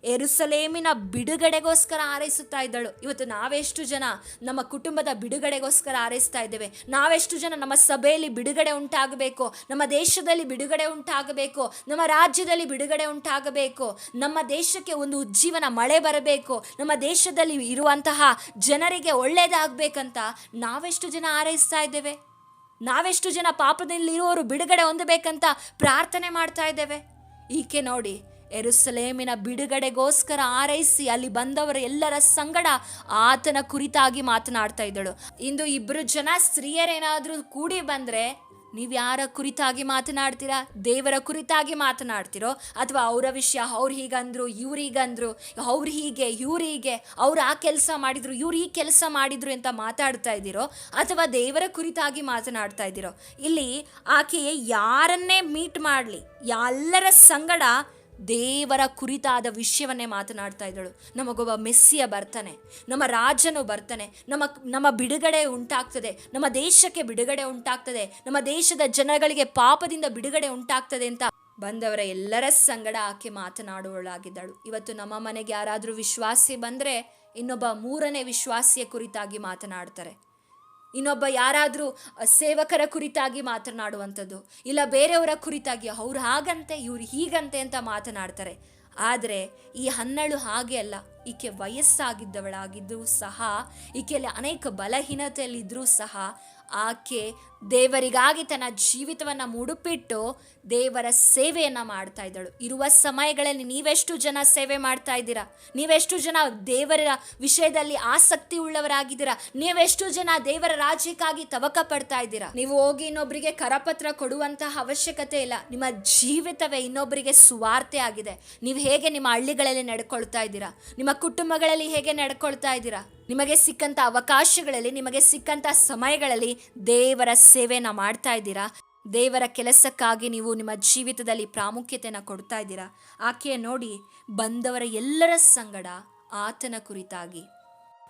ಎರುಸಲೇಮಿನ ಬಿಡುಗಡೆಗೋಸ್ಕರ ಹಾರೈಸುತ್ತಾ ಇದ್ದಳು. ಇವತ್ತು ನಾವೆಷ್ಟು ಜನ ನಮ್ಮ ಕುಟುಂಬದ ಬಿಡುಗಡೆಗೋಸ್ಕರ ಹಾರೈಸ್ತಾ ಇದ್ದೇವೆ. ನಾವೆಷ್ಟು ಜನ ನಮ್ಮ ಸಭೆಯಲ್ಲಿ ಬಿಡುಗಡೆ ಉಂಟಾಗಬೇಕು, ನಮ್ಮ ದೇಶದಲ್ಲಿ ಬಿಡುಗಡೆ ಉಂಟಾಗಬೇಕು, ನಮ್ಮ ರಾಜ್ಯದಲ್ಲಿ ಬಿಡುಗಡೆ ಉಂಟಾಗಬೇಕು, ನಮ್ಮ ದೇಶಕ್ಕೆ ಒಂದು ಉಜ್ಜೀವನ ಮಳೆ ಬರಬೇಕು, ನಮ್ಮ ದೇಶದಲ್ಲಿ ಇರುವಂತಹ ಜನರಿಗೆ ಒಳ್ಳೆಯದಾಗಬೇಕಂತ ನಾವೆಷ್ಟು ಜನ ಹಾರೈಸ್ತಾ ಇದ್ದೇವೆ? ನಾವೆಷ್ಟು ಜನ ಪಾಪದಲ್ಲಿರುವವರು ಬಿಡುಗಡೆ ಹೊಂದಬೇಕಂತ ಪ್ರಾರ್ಥನೆ ಮಾಡ್ತಾ ಇದ್ದೇವೆ? ಈಕೆ ನೋಡಿ ಎರುಸಲೇಮಿನ ಬಿಡುಗಡೆಗೋಸ್ಕರ ಆರೈಸಿ ಅಲ್ಲಿ ಬಂದವರ ಎಲ್ಲರ ಸಂಗಡ ಆತನ ಕುರಿತಾಗಿ ಮಾತನಾಡ್ತಾ ಇದ್ದಳು. ಇಂದು ಇಬ್ಬರು ಜನ ಸ್ತ್ರೀಯರೇನಾದರೂ ಕೂಡಿ ಬಂದರೆ ನೀವು ಯಾರ ಕುರಿತಾಗಿ ಮಾತನಾಡ್ತೀರಾ? ದೇವರ ಕುರಿತಾಗಿ ಮಾತನಾಡ್ತಿರೋ? ಅಥವಾ ಅವರ ವಿಷಯ ಅವ್ರು ಹೀಗಂದ್ರು, ಇವ್ರು ಹೀಗಂದ್ರು, ಅವ್ರು ಹೀಗೆ, ಇವ್ರು ಹೀಗೆ, ಅವ್ರು ಆ ಕೆಲಸ ಮಾಡಿದ್ರು, ಇವ್ರು ಈ ಕೆಲಸ ಮಾಡಿದ್ರು ಅಂತ ಮಾತಾಡ್ತಾ ಇದ್ದೀರೋ? ಅಥವಾ ದೇವರ ಕುರಿತಾಗಿ ಮಾತನಾಡ್ತಾ ಇದ್ದೀರೋ? ಇಲ್ಲಿ ಆಕೆಯೇ ಯಾರನ್ನೇ ಮೀಟ್ ಮಾಡಲಿ, ಎಲ್ಲರ ಸಂಗಡ ದೇವರ ಕುರಿತಾದ ವಿಷಯವನ್ನೇ ಮಾತನಾಡ್ತಾ ಇದ್ದಳು. ನಮಗೊಬ್ಬ ಮೆಸ್ಸಿಯ ಬರ್ತಾನೆ, ನಮ್ಮ ರಾಜನು ಬರ್ತಾನೆ, ನಮ್ಮ ನಮ್ಮ ಬಿಡುಗಡೆ ಉಂಟಾಗ್ತದೆ, ನಮ್ಮ ದೇಶಕ್ಕೆ ಬಿಡುಗಡೆ ಉಂಟಾಗ್ತದೆ, ನಮ್ಮ ದೇಶದ ಜನಗಳಿಗೆ ಪಾಪದಿಂದ ಬಿಡುಗಡೆ ಉಂಟಾಗ್ತದೆ ಅಂತ ಬಂದವರ ಎಲ್ಲರ ಸಂಗಡ ಆಕೆ ಮಾತನಾಡುವಳಾಗಿದ್ದಳು. ಇವತ್ತು ನಮ್ಮ ಮನೆಗೆ ಯಾರಾದರೂ ವಿಶ್ವಾಸಿ ಬಂದರೆ ಇನ್ನೊಬ್ಬ ಮೂರನೇ ವಿಶ್ವಾಸಿಯ ಕುರಿತಾಗಿ ಮಾತನಾಡ್ತಾರೆ. ಇನ್ನೊಬ್ಬ ಯಾರಾದರೂ ಸೇವಕರ ಕುರಿತಾಗಿ ಮಾತನಾಡುವಂಥದ್ದು, ಇಲ್ಲ ಬೇರೆಯವರ ಕುರಿತಾಗಿ ಅವ್ರು ಹಾಗಂತೆ, ಇವ್ರು ಹೀಗಂತೆ ಅಂತ ಮಾತನಾಡ್ತಾರೆ. ಆದರೆ, ಈ ಹನ್ನಳು ಹಾಗೆ ಅಲ್ಲ. ಈಕೆ ವಯಸ್ಸಾಗಿದ್ದವಳಾಗಿದ್ದರೂ ಸಹ, ಈಕೆಯಲ್ಲಿ ಅನೇಕ ಬಲಹೀನತೆಯಲ್ಲಿದ್ದರೂ ಸಹ, ಆಕೆ ದೇವರಿಗಾಗಿ ತನ್ನ ಜೀವಿತವನ್ನು ಮುಡುಪಿಟ್ಟು ದೇವರ ಸೇವೆಯನ್ನು ಮಾಡ್ತಾ ಇದ್ದಳು. ಇರುವ ಸಮಯಗಳಲ್ಲಿ ನೀವೆಷ್ಟು ಜನ ಸೇವೆ ಮಾಡ್ತಾ ಇದ್ದೀರಾ? ನೀವೆಷ್ಟು ಜನ ದೇವರ ವಿಷಯದಲ್ಲಿ ಆಸಕ್ತಿ ಉಳ್ಳವರಾಗಿದ್ದೀರಾ? ನೀವೆಷ್ಟು ಜನ ದೇವರ ರಾಜ್ಯಕ್ಕಾಗಿ ತವಕ ಪಡ್ತಾ ಇದ್ದೀರಾ? ನೀವು ಹೋಗಿ ಇನ್ನೊಬ್ಬರಿಗೆ ಕರಪತ್ರ ಕೊಡುವಂತಹ ಅವಶ್ಯಕತೆ ಇಲ್ಲ. ನಿಮ್ಮ ಜೀವಿತವೇ ಇನ್ನೊಬ್ಬರಿಗೆ ಸುವಾರ್ತೆ ಆಗಿದೆ. ನೀವು ಹೇಗೆ ನಿಮ್ಮ ಹಳ್ಳಿಗಳಲ್ಲಿ ನಡ್ಕೊಳ್ತಾ ಇದ್ದೀರಾ? ನಿಮ್ಮ ಕುಟುಂಬಗಳಲ್ಲಿ ಹೇಗೆ ನಡ್ಕೊಳ್ತಾ ಇದ್ದೀರಾ? ನಿಮಗೆ ಸಿಕ್ಕಂತ ಅವಕಾಶಗಳಲ್ಲಿ, ನಿಮಗೆ ಸಿಕ್ಕಂತ ಸಮಯಗಳಲ್ಲಿ ದೇವರ ಸೇವೆನ ಮಾಡ್ತಾ ಇದ್ದೀರಾ? ದೇವರ ಕೆಲಸಕ್ಕಾಗಿ ನೀವು ನಿಮ್ಮ ಜೀವಿತದಲ್ಲಿ ಪ್ರಾಮುಖ್ಯತೆಯನ್ನು ಕೊಡ್ತಾ ಇದ್ದೀರಾ? ಆಕೆಯ ನೋಡಿ, ಬಂದವರ ಎಲ್ಲರ ಸಂಗಡ ಆತನ ಕುರಿತಾಗಿ.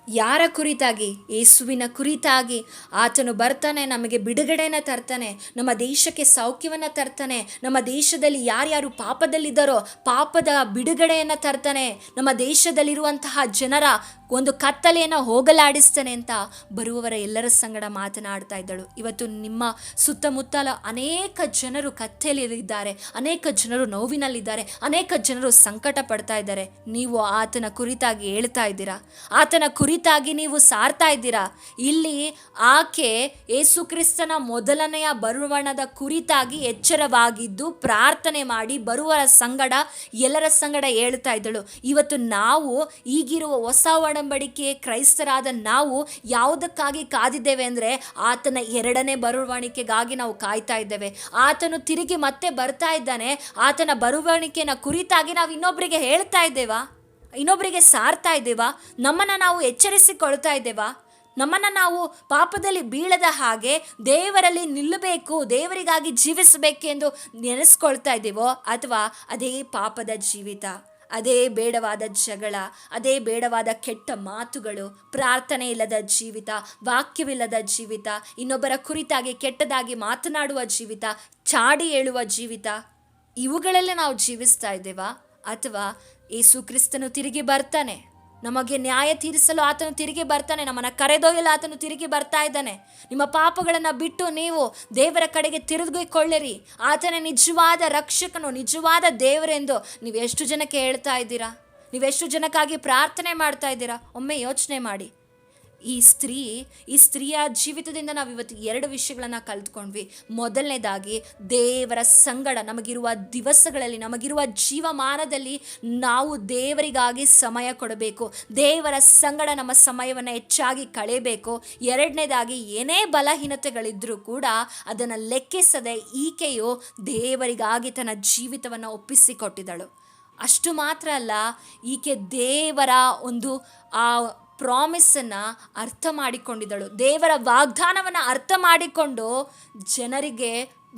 ಯಾರ ಕುರಿತಾಗಿ? ಯೇಸುವಿನ ಕುರಿತಾಗಿ. ಆತನು ಬರ್ತಾನೆ, ನಮಗೆ ಬಿಡುಗಡೆಯನ್ನು ತರ್ತಾನೆ, ನಮ್ಮ ದೇಶಕ್ಕೆ ಸೌಖ್ಯವನ್ನು ತರ್ತಾನೆ, ನಮ್ಮ ದೇಶದಲ್ಲಿ ಯಾರ್ಯಾರು ಪಾಪದಲ್ಲಿದ್ದಾರೋ ಪಾಪದ ಬಿಡುಗಡೆಯನ್ನು ತರ್ತಾನೆ, ನಮ್ಮ ದೇಶದಲ್ಲಿರುವಂತಹ ಜನರ ಒಂದು ಕತ್ತಲೆಯನ್ನು ಹೋಗಲಾಡಿಸ್ತಾನೆ ಅಂತ ಬರುವವರ ಎಲ್ಲರ ಸಂಗಡ ಮಾತನಾಡ್ತಾ ಇದ್ದಳು. ಇವತ್ತು ನಿಮ್ಮ ಸುತ್ತಮುತ್ತಲ ಅನೇಕ ಜನರು ಕತ್ತಲೆಯಲ್ಲಿದ್ದಾರೆ ಅನೇಕ ಜನರು ನೋವಿನಲ್ಲಿದ್ದಾರೆ, ಅನೇಕ ಜನರು ಸಂಕಟ ಪಡ್ತಾ ಇದ್ದಾರೆ. ನೀವು ಆತನ ಕುರಿತಾಗಿ ಹೇಳ್ತಾ ಇದ್ದೀರಾ? ಆತನ ಕುರಿತಾಗಿ ನೀವು ಸಾರ್ತಾ ಇದ್ದೀರಾ? ಇಲ್ಲಿ ಆಕೆ ಯೇಸು ಕ್ರಿಸ್ತನ ಮೊದಲನೆಯ ಬರುವಣದ ಕುರಿತಾಗಿ ಎಚ್ಚರವಾಗಿದ್ದು ಪ್ರಾರ್ಥನೆ ಮಾಡಿ ಬರುವರ ಸಂಗಡ, ಎಲ್ಲರ ಸಂಗಡ ಹೇಳ್ತಾ ಇದ್ದಳು. ಇವತ್ತು ನಾವು ಈಗಿರುವ ಹೊಸ ಒಡಂಬಡಿಕೆ ಕ್ರೈಸ್ತರಾದ ನಾವು ಯಾವುದಕ್ಕಾಗಿ ಕಾದಿದ್ದೇವೆ ಅಂದರೆ ಆತನ ಎರಡನೇ ಬರುವಣಿಕೆಗಾಗಿ ನಾವು ಕಾಯ್ತಾ ಇದ್ದೇವೆ. ಆತನು ತಿರುಗಿ ಮತ್ತೆ ಬರ್ತಾ ಇದ್ದಾನೆ. ಆತನ ಬರುವಣಿಕೆನ ಕುರಿತಾಗಿ ನಾವು ಇನ್ನೊಬ್ಬರಿಗೆ ಹೇಳ್ತಾ ಇದ್ದೇವಾ? ಇನ್ನೊಬ್ಬರಿಗೆ ಸಾರ್ತಾ ಇದ್ದೇವಾ? ನಮ್ಮನ್ನು ನಾವು ಎಚ್ಚರಿಸಿಕೊಳ್ತಾ ಇದ್ದೇವಾ? ನಮ್ಮನ್ನು ನಾವು ಪಾಪದಲ್ಲಿ ಬೀಳದ ಹಾಗೆ ದೇವರಲ್ಲಿ ನಿಲ್ಲಬೇಕು, ದೇವರಿಗಾಗಿ ಜೀವಿಸಬೇಕೆಂದು ನೆನೆಸ್ಕೊಳ್ತಾ ಇದ್ದೀವೋ ಅಥವಾ ಅದೇ ಪಾಪದ ಜೀವಿತ? ಅದೇ ಬೇಡವಾದ ಜಗಳ, ಅದೇ ಬೇಡವಾದ ಕೆಟ್ಟ ಮಾತುಗಳು, ಪ್ರಾರ್ಥನೆ ಇಲ್ಲದ ಜೀವಿತ, ವಾಕ್ಯವಿಲ್ಲದ ಜೀವಿತ, ಇನ್ನೊಬ್ಬರ ಕುರಿತಾಗಿ ಕೆಟ್ಟದಾಗಿ ಮಾತನಾಡುವ ಜೀವಿತ, ಚಾಡಿ ಹೇಳುವ ಜೀವಿತ, ಇವುಗಳಲ್ಲೇ ನಾವು ಜೀವಿಸ್ತಾ ಇದ್ದೇವಾ? ಅಥವಾ ಯೇಸು ಕ್ರಿಸ್ತನು ತಿರುಗಿ ಬರ್ತಾನೆ? ನಮಗೆ ನ್ಯಾಯ ತೀರಿಸಲು ಆತನು ತಿರುಗಿ ಬರ್ತಾನೆ, ನಮ್ಮನ್ನು ಕರೆದೊಯ್ಯಲು ಆತನು ತಿರುಗಿ ಬರ್ತಾ ಇದ್ದಾನೆ. ನಿಮ್ಮ ಪಾಪಗಳನ್ನು ಬಿಟ್ಟು ನೀವು ದೇವರ ಕಡೆಗೆ ತಿರುಗಿಕೊಳ್ಳಿರಿ. ಆತನ ನಿಜವಾದ ರಕ್ಷಕನು, ನಿಜವಾದ ದೇವರೆಂದು ನೀವು ಎಷ್ಟು ಜನಕ್ಕೆ ಹೇಳ್ತಾ ಇದ್ದೀರಾ? ನೀವೆಷ್ಟು ಜನಕ್ಕಾಗಿ ಪ್ರಾರ್ಥನೆ ಮಾಡ್ತಾ ಇದ್ದೀರಾ? ಒಮ್ಮೆ ಯೋಚನೆ ಮಾಡಿ. ಈ ಸ್ತ್ರೀ, ಈ ಸ್ತ್ರೀಯ ಜೀವಿತದಿಂದ ನಾವು ಇವತ್ತು ಎರಡು ವಿಷಯಗಳನ್ನು ಕಲ್ತ್ಕೊಂಡ್ವಿ. ಮೊದಲನೇದಾಗಿ ದೇವರ ಸಂಗಡ, ನಮಗಿರುವ ದಿವಸಗಳಲ್ಲಿ, ನಮಗಿರುವ ಜೀವಮಾನದಲ್ಲಿ ನಾವು ದೇವರಿಗಾಗಿ ಸಮಯ ಕೊಡಬೇಕು. ದೇವರ ಸಂಗಡ ನಮ್ಮ ಸಮಯವನ್ನು ಹೆಚ್ಚಾಗಿ ಕಳೆಯಬೇಕು. ಎರಡನೇದಾಗಿ ಏನೇ ಬಲಹೀನತೆಗಳಿದ್ರೂ ಕೂಡ ಅದನ್ನು ಲೆಕ್ಕಿಸದೆ ಈಕೆಯು ದೇವರಿಗಾಗಿ ತನ್ನ ಜೀವಿತವನ್ನು ಒಪ್ಪಿಸಿಕೊಟ್ಟಿದ್ದಳು ಅಷ್ಟು ಮಾತ್ರ ಅಲ್ಲ, ಈಕೆ ದೇವರ ಒಂದು ಆ ಪ್ರಾಮಿಸನ್ನು ಅರ್ಥ ಮಾಡಿಕೊಂಡಿದ್ದಳು. ದೇವರ ವಾಗ್ದಾನವನ್ನು ಅರ್ಥ ಮಾಡಿಕೊಂಡು ಜನರಿಗೆ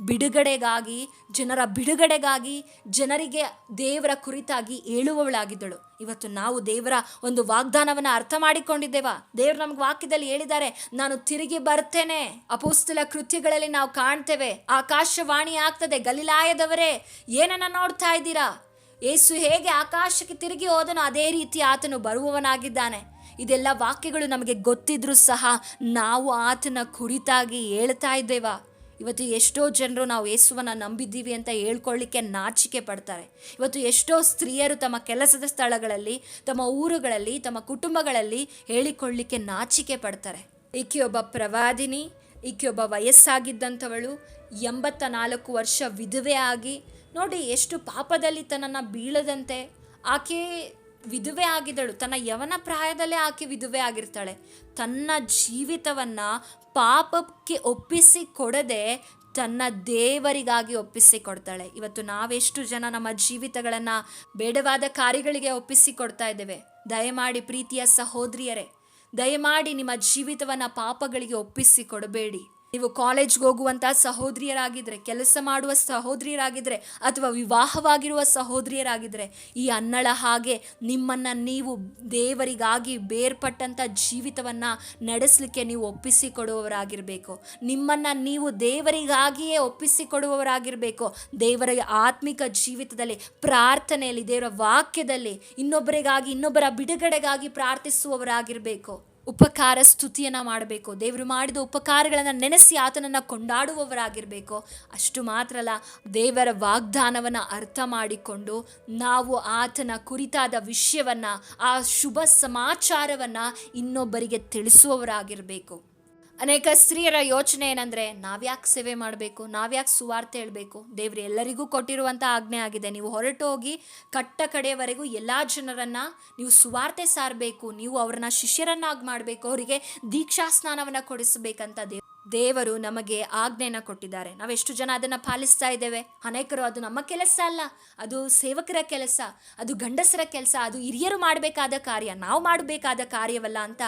ಬಿಡುಗಡೆಗಾಗಿ, ಜನರ ಬಿಡುಗಡೆಗಾಗಿ, ಜನರಿಗೆ ದೇವರ ಕುರಿತಾಗಿ ಹೇಳುವವಳಾಗಿದ್ದಳು. ಇವತ್ತು ನಾವು ದೇವರ ಒಂದು ವಾಗ್ದಾನವನ್ನು ಅರ್ಥ ಮಾಡಿಕೊಂಡಿದ್ದೇವಾ? ದೇವರು ನಮ್ಗೆ ವಾಕ್ಯದಲ್ಲಿ ಹೇಳಿದ್ದಾರೆ, ನಾನು ತಿರುಗಿ ಬರ್ತೇನೆ. ಅಪೋಸ್ತಲ ಕೃತ್ಯಗಳಲ್ಲಿ ನಾವು ಕಾಣ್ತೇವೆ. ಆಕಾಶವಾಣಿ ಆಗ್ತದೆ, ಗಲಿಲಾಯದವರೇ, ಏನನ್ನ ನೋಡ್ತಾ ಇದ್ದೀರಾ? ಏಸು ಹೇಗೆ ಆಕಾಶಕ್ಕೆ ತಿರುಗಿ ಹೋದನೋ ಅದೇ ರೀತಿ ಆತನು ಬರುವವನಾಗಿದ್ದಾನೆ. ಇದೆಲ್ಲ ವಾಕ್ಯಗಳು ನಮಗೆ ಗೊತ್ತಿದ್ರೂ ಸಹ ನಾವು ಆತನ ಕುರಿತಾಗಿ ಹೇಳ್ತಾ ಇದ್ದೇವಾ? ಇವತ್ತು ಎಷ್ಟೋ ಜನರು ನಾವು ಯೇಸುವನ್ನು ನಂಬಿದ್ದೀವಿ ಅಂತ ಹೇಳ್ಕೊಳ್ಳಿಕ್ಕೆ ನಾಚಿಕೆ ಪಡ್ತಾರೆ. ಇವತ್ತು ಎಷ್ಟೋ ಸ್ತ್ರೀಯರು ತಮ್ಮ ಕೆಲಸದ ಸ್ಥಳಗಳಲ್ಲಿ, ತಮ್ಮ ಊರುಗಳಲ್ಲಿ, ತಮ್ಮ ಕುಟುಂಬಗಳಲ್ಲಿ ಹೇಳಿಕೊಳ್ಳಿಕ್ಕೆ ನಾಚಿಕೆ ಪಡ್ತಾರೆ. ಒಬ್ಬ ಪ್ರವಾದಿನಿ ಈಕೆ ಒಬ್ಬ ವಯಸ್ಸಾಗಿದ್ದಂಥವಳು ಎಂಬತ್ತ ನಾಲ್ಕು ವರ್ಷ ವಿಧವೆ ಆಗಿ, ನೋಡಿ ಎಷ್ಟು ಪಾಪದಲ್ಲಿ ತನ್ನನ್ನು ಬೀಳದಂತೆ. ಆಕೆ ವಿಧವೆ ಆಗಿದ್ದಳು. ತನ್ನ ಯವನ ಪ್ರಾಯದಲ್ಲೇ ಆಕೆ ವಿಧವೆ ಆಗಿರ್ತಾಳೆ. ತನ್ನ ಜೀವಿತವನ್ನು ಪಾಪಕ್ಕೆ ಒಪ್ಪಿಸಿ ಕೊಡದೆ ತನ್ನ ದೇವರಿಗಾಗಿ ಒಪ್ಪಿಸಿ ಕೊಡ್ತಾಳೆ. ಇವತ್ತು ನಾವೆಷ್ಟು ಜನ ನಮ್ಮ ಜೀವಿತಗಳನ್ನ ಬೇಡವಾದ ಕಾರ್ಯಗಳಿಗೆ ಒಪ್ಪಿಸಿ ಕೊಡ್ತಾ ಇದ್ದೇವೆ. ದಯಮಾಡಿ ಪ್ರೀತಿಯ ಸಹೋದರಿಯರೇ, ದಯಮಾಡಿ ನಿಮ್ಮ ಜೀವಿತವನ್ನು ಪಾಪಗಳಿಗೆ ಒಪ್ಪಿಸಿ ಕೊಡಬೇಡಿ. ನೀವು ಕಾಲೇಜ್ಗೆ ಹೋಗುವಂಥ ಸಹೋದರಿಯರಾಗಿದ್ದರೆ ಕೆಲಸ ಮಾಡುವ ಸಹೋದರಿಯರಾಗಿದ್ದರೆ ಅಥವಾ ವಿವಾಹವಾಗಿರುವ ಸಹೋದರಿಯರಾಗಿದ್ದರೆ ಈ ಅನ್ನಳ ಹಾಗೆ ನಿಮ್ಮನ್ನು ನೀವು ದೇವರಿಗಾಗಿ ಬೇರ್ಪಟ್ಟಂಥ ಜೀವಿತವನ್ನು ನಡೆಸಲಿಕ್ಕೆ ನೀವು ಒಪ್ಪಿಸಿಕೊಡುವವರಾಗಿರಬೇಕು. ನಿಮ್ಮನ್ನು ನೀವು ದೇವರಿಗಾಗಿಯೇ ಒಪ್ಪಿಸಿಕೊಡುವವರಾಗಿರಬೇಕು. ದೇವರ ಆತ್ಮಿಕ ಜೀವಿತದಲ್ಲಿ, ಪ್ರಾರ್ಥನೆಯಲ್ಲಿ, ದೇವರ ವಾಕ್ಯದಲ್ಲಿ ಇನ್ನೊಬ್ಬರಿಗಾಗಿ, ಇನ್ನೊಬ್ಬರ ಬಿಡುಗಡೆಗಾಗಿ ಪ್ರಾರ್ಥಿಸುವವರಾಗಿರಬೇಕು. ಉಪಕಾರ ಸ್ತುತಿಯನ್ನು ಮಾಡಬೇಕು. ದೇವರು ಮಾಡಿದ ಉಪಕಾರಗಳನ್ನು ನೆನೆಸಿ ಆತನನ್ನು ಕೊಂಡಾಡುವವರಾಗಿರಬೇಕು. ಅಷ್ಟು ಮಾತ್ರ ಅಲ್ಲ ದೇವರ ವಾಗ್ದಾನವನ್ನು ಅರ್ಥ ಮಾಡಿಕೊಂಡು ನಾವು ಆತನ ಕುರಿತಾದ ವಿಷಯವನ್ನು, ಆ ಶುಭ ಸಮಾಚಾರವನ್ನು ಇನ್ನೊಬ್ಬರಿಗೆ ತಿಳಿಸುವವರಾಗಿರಬೇಕು. ಅನೇಕ ಸ್ತ್ರೀಯರ ಯೋಚನೆ ಏನಂದ್ರೆ, ನಾವ್ಯಾಕೆ ಸೇವೆ ಮಾಡಬೇಕು, ನಾವ್ಯಾಕೆ ಸುವಾರ್ತೆ ಹೇಳಬೇಕು. ದೇವ್ರು ಎಲ್ಲರಿಗೂ ಕೊಟ್ಟಿರುವಂಥ ಆಜ್ಞೆ ಆಗಿದೆ. ನೀವು ಹೊರಟು ಹೋಗಿ ಕಟ್ಟ ಕಡೆಯವರೆಗೂ ಎಲ್ಲ ಜನರನ್ನ ನೀವು ಸುವಾರ್ತೆ ಸಾರಬೇಕು, ನೀವು ಅವ್ರನ್ನ ಶಿಷ್ಯರನ್ನಾಗಿ ಮಾಡಬೇಕು, ಅವರಿಗೆ ದೀಕ್ಷಾ ಸ್ನಾನವನ್ನು ಕೊಡಿಸಬೇಕಂತ ದೇವ್ ದೇವರು ನಮಗೆ ಆಜ್ಞೆನ ಕೊಟ್ಟಿದ್ದಾರೆ. ನಾವೆಷ್ಟು ಜನ ಅದನ್ನು ಪಾಲಿಸ್ತಾ ಇದ್ದೇವೆ? ಅನೇಕರು ಅದು ನಮ್ಮ ಕೆಲಸ ಅಲ್ಲ. ಅದು ಸೇವಕರ ಕೆಲಸ, ಅದು ಗಂಡಸರ ಕೆಲಸ, ಅದು ಹಿರಿಯರು ಮಾಡಬೇಕಾದ ಕಾರ್ಯ, ನಾವು ಮಾಡಬೇಕಾದ ಕಾರ್ಯವಲ್ಲ ಅಂತ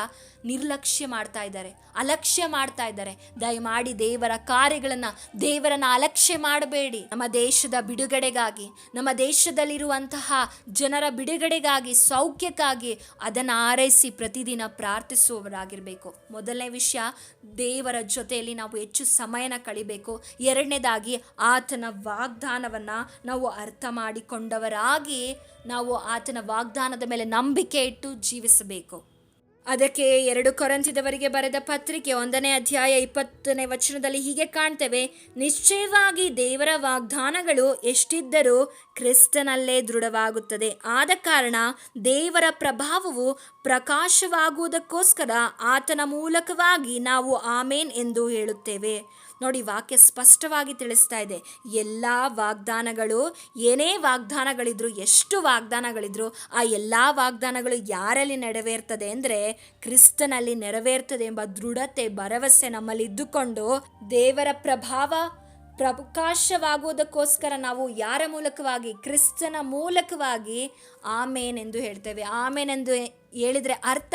ನಿರ್ಲಕ್ಷ್ಯ ಮಾಡ್ತಾ ಇದ್ದಾರೆ. ಅಲಕ್ಷ್ಯ ಮಾಡ್ತಾ ಇದ್ದಾರೆ. ದಯಮಾಡಿ ದೇವರ ಕಾರ್ಯಗಳನ್ನು ದೇವರನ್ನ ಅಲಕ್ಷ್ಯ ಮಾಡಬೇಡಿ. ನಮ್ಮ ದೇಶದ ಬಿಡುಗಡೆಗಾಗಿ, ನಮ್ಮ ದೇಶದಲ್ಲಿರುವಂತಹ ಜನರ ಬಿಡುಗಡೆಗಾಗಿ, ಸೌಖ್ಯಕ್ಕಾಗಿ ಅದನ್ನು ಆರೈಸಿ ಪ್ರತಿದಿನ ಪ್ರಾರ್ಥಿಸುವವರಾಗಿರಬೇಕು. ಮೊದಲನೇ ವಿಷಯ, ದೇವರ ಜೊತೆಯಲ್ಲಿ ನಾವು ಹೆಚ್ಚು ಸಮಯನ ಕಳಿಬೇಕು. ಎರಡನೇದಾಗಿ ಆತನ ವಾಗ್ದಾನವನ್ನು ನಾವು ಅರ್ಥ ಮಾಡಿಕೊಂಡವರಾಗಿ ನಾವು ಆತನ ವಾಗ್ದಾನದ ಮೇಲೆ ನಂಬಿಕೆ ಇಟ್ಟು ಜೀವಿಸಬೇಕು. ಅದಕ್ಕೆ ಎರಡು ಕೊರಂತಿದವರಿಗೆ ಬರೆದ ಪತ್ರಿಕೆ ಒಂದನೇ ಅಧ್ಯಾಯ ಇಪ್ಪತ್ತನೇ ವಚನದಲ್ಲಿ ಹೀಗೆ ಕಾಣ್ತೇವೆ, ನಿಶ್ಚಯವಾಗಿ ದೇವರ ವಾಗ್ದಾನಗಳು ಎಷ್ಟಿದ್ದರೂ ಕ್ರಿಸ್ತನಲ್ಲೇ ದೃಢವಾಗುತ್ತದೆ. ಆದ ಕಾರಣ ದೇವರ ಪ್ರಭಾವವು ಪ್ರಕಾಶವಾಗುವುದಕ್ಕೋಸ್ಕರ ಆತನ ಮೂಲಕವಾಗಿ ನಾವು ಆಮೇನ್ ಎಂದು ಹೇಳುತ್ತೇವೆ. ನೋಡಿ, ವಾಕ್ಯ ಸ್ಪಷ್ಟವಾಗಿ ತಿಳಿಸ್ತಾ ಇದೆ. ಎಲ್ಲ ವಾಗ್ದಾನಗಳು, ಏನೇ ವಾಗ್ದಾನಗಳಿದ್ರು, ಎಷ್ಟು ವಾಗ್ದಾನಗಳಿದ್ರು, ಆ ಎಲ್ಲ ವಾಗ್ದಾನಗಳು ಯಾರಲ್ಲಿ ನೆರವೇರ್ತದೆ ಅಂದರೆ, ಕ್ರಿಸ್ತನಲ್ಲಿ ನೆರವೇರ್ತದೆ ಎಂಬ ದೃಢತೆ, ಭರವಸೆ ನಮ್ಮಲ್ಲಿ ಇದ್ದುಕೊಂಡು, ದೇವರ ಪ್ರಭಾವ ಪ್ರಕಾಶವಾಗುವುದಕ್ಕೋಸ್ಕರ ನಾವು ಯಾರ ಮೂಲಕವಾಗಿ? ಕ್ರಿಸ್ತನ ಮೂಲಕವಾಗಿ ಆಮೇನ್ ಹೇಳ್ತೇವೆ. ಆಮೇನ್ ಎಂದು ಹೇಳಿದರೆ ಅರ್ಥ,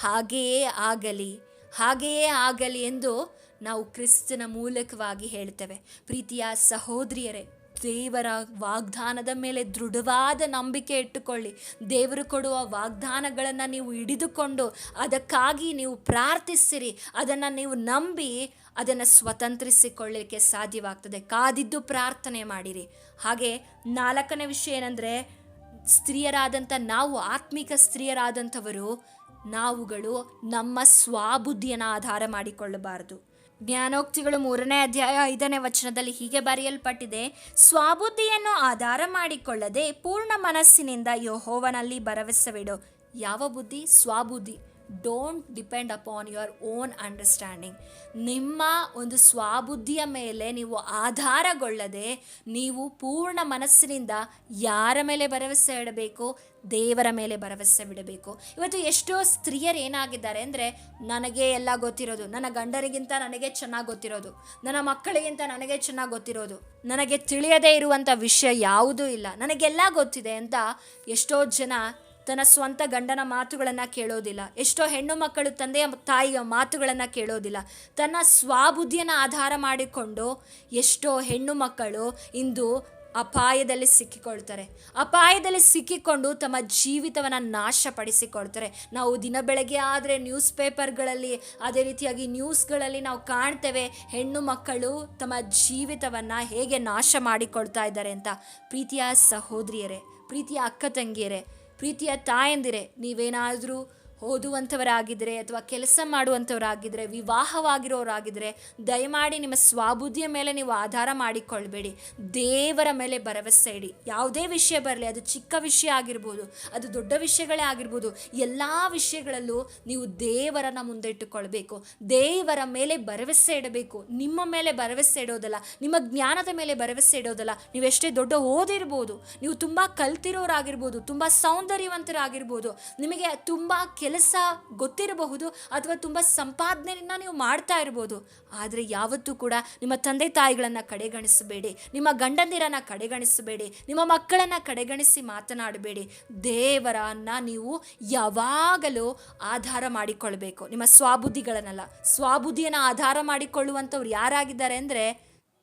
ಹಾಗೆಯೇ ಆಗಲಿ ಹಾಗೆಯೇ ಆಗಲಿ ಎಂದು ನಾವು ಕ್ರಿಸ್ತನ ಮೂಲಕವಾಗಿ ಹೇಳ್ತೇವೆ ಪ್ರೀತಿಯ ಸಹೋದರಿಯರೇ, ದೇವರ ವಾಗ್ದಾನದ ಮೇಲೆ ದೃಢವಾದ ನಂಬಿಕೆ ಇಟ್ಟುಕೊಳ್ಳಿ. ದೇವರು ಕೊಡುವ ವಾಗ್ದಾನಗಳನ್ನು ನೀವು ಹಿಡಿದುಕೊಂಡು ಅದಕ್ಕಾಗಿ ನೀವು ಪ್ರಾರ್ಥಿಸಿರಿ. ಅದನ್ನು ನೀವು ನಂಬಿ ಅದನ್ನು ಸ್ವತಂತ್ರಿಸಿಕೊಳ್ಳಲಿಕ್ಕೆ ಸಾಧ್ಯವಾಗ್ತದೆ. ಕಾದಿದ್ದು ಪ್ರಾರ್ಥನೆ ಮಾಡಿರಿ. ಹಾಗೆ ನಾಲ್ಕನೇ ವಿಷಯ ಏನಂದರೆ, ಸ್ತ್ರೀಯರಾದಂಥ ನಾವು, ಆತ್ಮಿಕ ಸ್ತ್ರೀಯರಾದಂಥವರು, ನಾವುಗಳು ನಮ್ಮ ಸ್ವಾಬುದ್ಧಿಯನ್ನು ಆಧಾರ ಮಾಡಿಕೊಳ್ಳಬಾರದು. ಜ್ಞಾನೋಕ್ತಿಗಳು ಮೂರನೇ ಅಧ್ಯಾಯ ಐದನೇ ವಚನದಲ್ಲಿ ಹೀಗೆ ಬರೆಯಲ್ಪಟ್ಟಿದೆ, ಸ್ವಾಬುದ್ಧಿಯನ್ನು ಆಧಾರ ಮಾಡಿಕೊಳ್ಳದೆ ಪೂರ್ಣ ಮನಸ್ಸಿನಿಂದ ಯಹೋವನಲ್ಲಿ ಭರವಸೆವಿಡು. ಯಾವ ಬುದ್ಧಿ? ಸ್ವಬುದ್ಧಿ. Don't depend upon your own understanding ನಿಮ್ಮ ಒಂದು ಸ್ವಾಬುದ್ಧಿಯ ಮೇಲೆ ನೀವು ಆಧಾರಗೊಳ್ಳದೆ ನೀವು ಪೂರ್ಣ ಮನಸ್ಸಿನಿಂದ ಯಾರ ಮೇಲೆ ಭರವಸೆ ಇಡಬೇಕು? ದೇವರ ಮೇಲೆ ಭರವಸೆ ಬಿಡಬೇಕು. ಇವತ್ತು ಎಷ್ಟೋ ಸ್ತ್ರೀಯರು ಏನಾಗಿದ್ದಾರೆ ಅಂದರೆ, ನನಗೆ ಎಲ್ಲ ಗೊತ್ತಿರೋದು, ನನ್ನ ಗಂಡರಿಗಿಂತ ನನಗೆ ಚೆನ್ನಾಗಿ ಗೊತ್ತಿರೋದು, ನನ್ನ ಮಕ್ಕಳಿಗಿಂತ ನನಗೆ ಚೆನ್ನಾಗಿ ಗೊತ್ತಿರೋದು, ನನಗೆ ತಿಳಿಯದೇ ಇರುವಂಥ ವಿಷಯ ಯಾವುದೂ ಇಲ್ಲ, ನನಗೆಲ್ಲ ಗೊತ್ತಿದೆ ಅಂತ ಎಷ್ಟೋ ಜನ ತನ್ನ ಸ್ವಂತ ಗಂಡನ ಮಾತುಗಳನ್ನು ಕೇಳೋದಿಲ್ಲ. ಎಷ್ಟೋ ಹೆಣ್ಣು ಮಕ್ಕಳು ತಂದೆಯ ತಾಯಿಯ ಮಾತುಗಳನ್ನು ಕೇಳೋದಿಲ್ಲ. ತನ್ನ ಸ್ವಾಬುದ್ಧಿಯನ್ನು ಆಧಾರ ಮಾಡಿಕೊಂಡು ಎಷ್ಟೋ ಹೆಣ್ಣು ಮಕ್ಕಳು ಇಂದು ಅಪಾಯದಲ್ಲಿ ಸಿಕ್ಕಿಕೊಳ್ತಾರೆ. ಅಪಾಯದಲ್ಲಿ ಸಿಕ್ಕಿಕೊಂಡು ತಮ್ಮ ಜೀವಿತವನ್ನು ನಾಶಪಡಿಸಿಕೊಳ್ತಾರೆ. ನಾವು ದಿನ ಬೆಳಗ್ಗೆ ಆದರೆ ನ್ಯೂಸ್ ಪೇಪರ್ಗಳಲ್ಲಿ, ಅದೇ ರೀತಿಯಾಗಿ ನ್ಯೂಸ್ಗಳಲ್ಲಿ ನಾವು ಕಾಣ್ತೇವೆ, ಹೆಣ್ಣು ಮಕ್ಕಳು ತಮ್ಮ ಜೀವಿತವನ್ನು ಹೇಗೆ ನಾಶ ಮಾಡಿಕೊಳ್ತಾ ಇದ್ದಾರೆ ಅಂತ. ಪ್ರೀತಿಯ ಸಹೋದರಿಯರೇ, ಪ್ರೀತಿಯ ಅಕ್ಕ ತಂಗಿಯರೇ ಪ್ರೀತಿಯ ತಾಯಂದಿರೆ ನೀವೇನಾದರೂ ಓದುವಂಥವರಾಗಿದ್ದರೆ ಅಥವಾ ಕೆಲಸ ಮಾಡುವಂಥವರಾಗಿದ್ದರೆ, ವಿವಾಹವಾಗಿರೋರಾಗಿದ್ದರೆ, ದಯಮಾಡಿ ನಿಮ್ಮ ಸ್ವಾಬುದ್ಧಿಯ ಮೇಲೆ ನೀವು ಆಧಾರ ಮಾಡಿಕೊಳ್ಬೇಡಿ. ದೇವರ ಮೇಲೆ ಭರವಸೆ ಇಡಿ. ಯಾವುದೇ ವಿಷಯ ಬರಲಿ, ಅದು ಚಿಕ್ಕ ವಿಷಯ ಆಗಿರ್ಬೋದು, ಅದು ದೊಡ್ಡ ವಿಷಯಗಳೇ ಆಗಿರ್ಬೋದು, ಎಲ್ಲ ವಿಷಯಗಳಲ್ಲೂ ನೀವು ದೇವರನ್ನ ಮುಂದೆ ಇಟ್ಟುಕೊಳ್ಬೇಕು. ದೇವರ ಮೇಲೆ ಭರವಸೆ ಇಡಬೇಕು. ನಿಮ್ಮ ಮೇಲೆ ಭರವಸೆ ಇಡೋದಲ್ಲ, ನಿಮ್ಮ ಜ್ಞಾನದ ಮೇಲೆ ಭರವಸೆ ಇಡೋದಲ್ಲ, ನೀವು ಎಷ್ಟೇ ದೊಡ್ಡ ಓದಿರ್ಬೋದು, ನೀವು ತುಂಬ ಕಲ್ತಿರೋರಾಗಿರ್ಬೋದು, ತುಂಬ ಸೌಂದರ್ಯವಂತರಾಗಿರ್ಬೋದು, ನಿಮಗೆ ತುಂಬ ಕೆಲಸ ಗೊತ್ತಿರಬಹುದು ಅಥವಾ ತುಂಬ ಸಂಪಾದನೆಯನ್ನು ನೀವು ಮಾಡ್ತಾ ಇರ್ಬೋದು. ಆದರೆ ಯಾವತ್ತೂ ಕೂಡ ನಿಮ್ಮ ತಂದೆ ತಾಯಿಗಳನ್ನು ಕಡೆಗಣಿಸಬೇಡಿ, ನಿಮ್ಮ ಗಂಡಂದಿರನ್ನು ಕಡೆಗಣಿಸಬೇಡಿ, ನಿಮ್ಮ ಮಕ್ಕಳನ್ನು ಕಡೆಗಣಿಸಿ ಮಾತನಾಡಬೇಡಿ. ದೇವರನ್ನ ನೀವು ಯಾವಾಗಲೂ ಆಧಾರ ಮಾಡಿಕೊಳ್ಬೇಕು. ನಿಮ್ಮ ಸ್ವಾಬುದ್ಧಿಗಳನ್ನೆಲ್ಲ. ಸ್ವಾಬುದ್ಧಿಯನ್ನು ಆಧಾರ ಮಾಡಿಕೊಳ್ಳುವಂಥವ್ರು ಯಾರಾಗಿದ್ದಾರೆ ಅಂದರೆ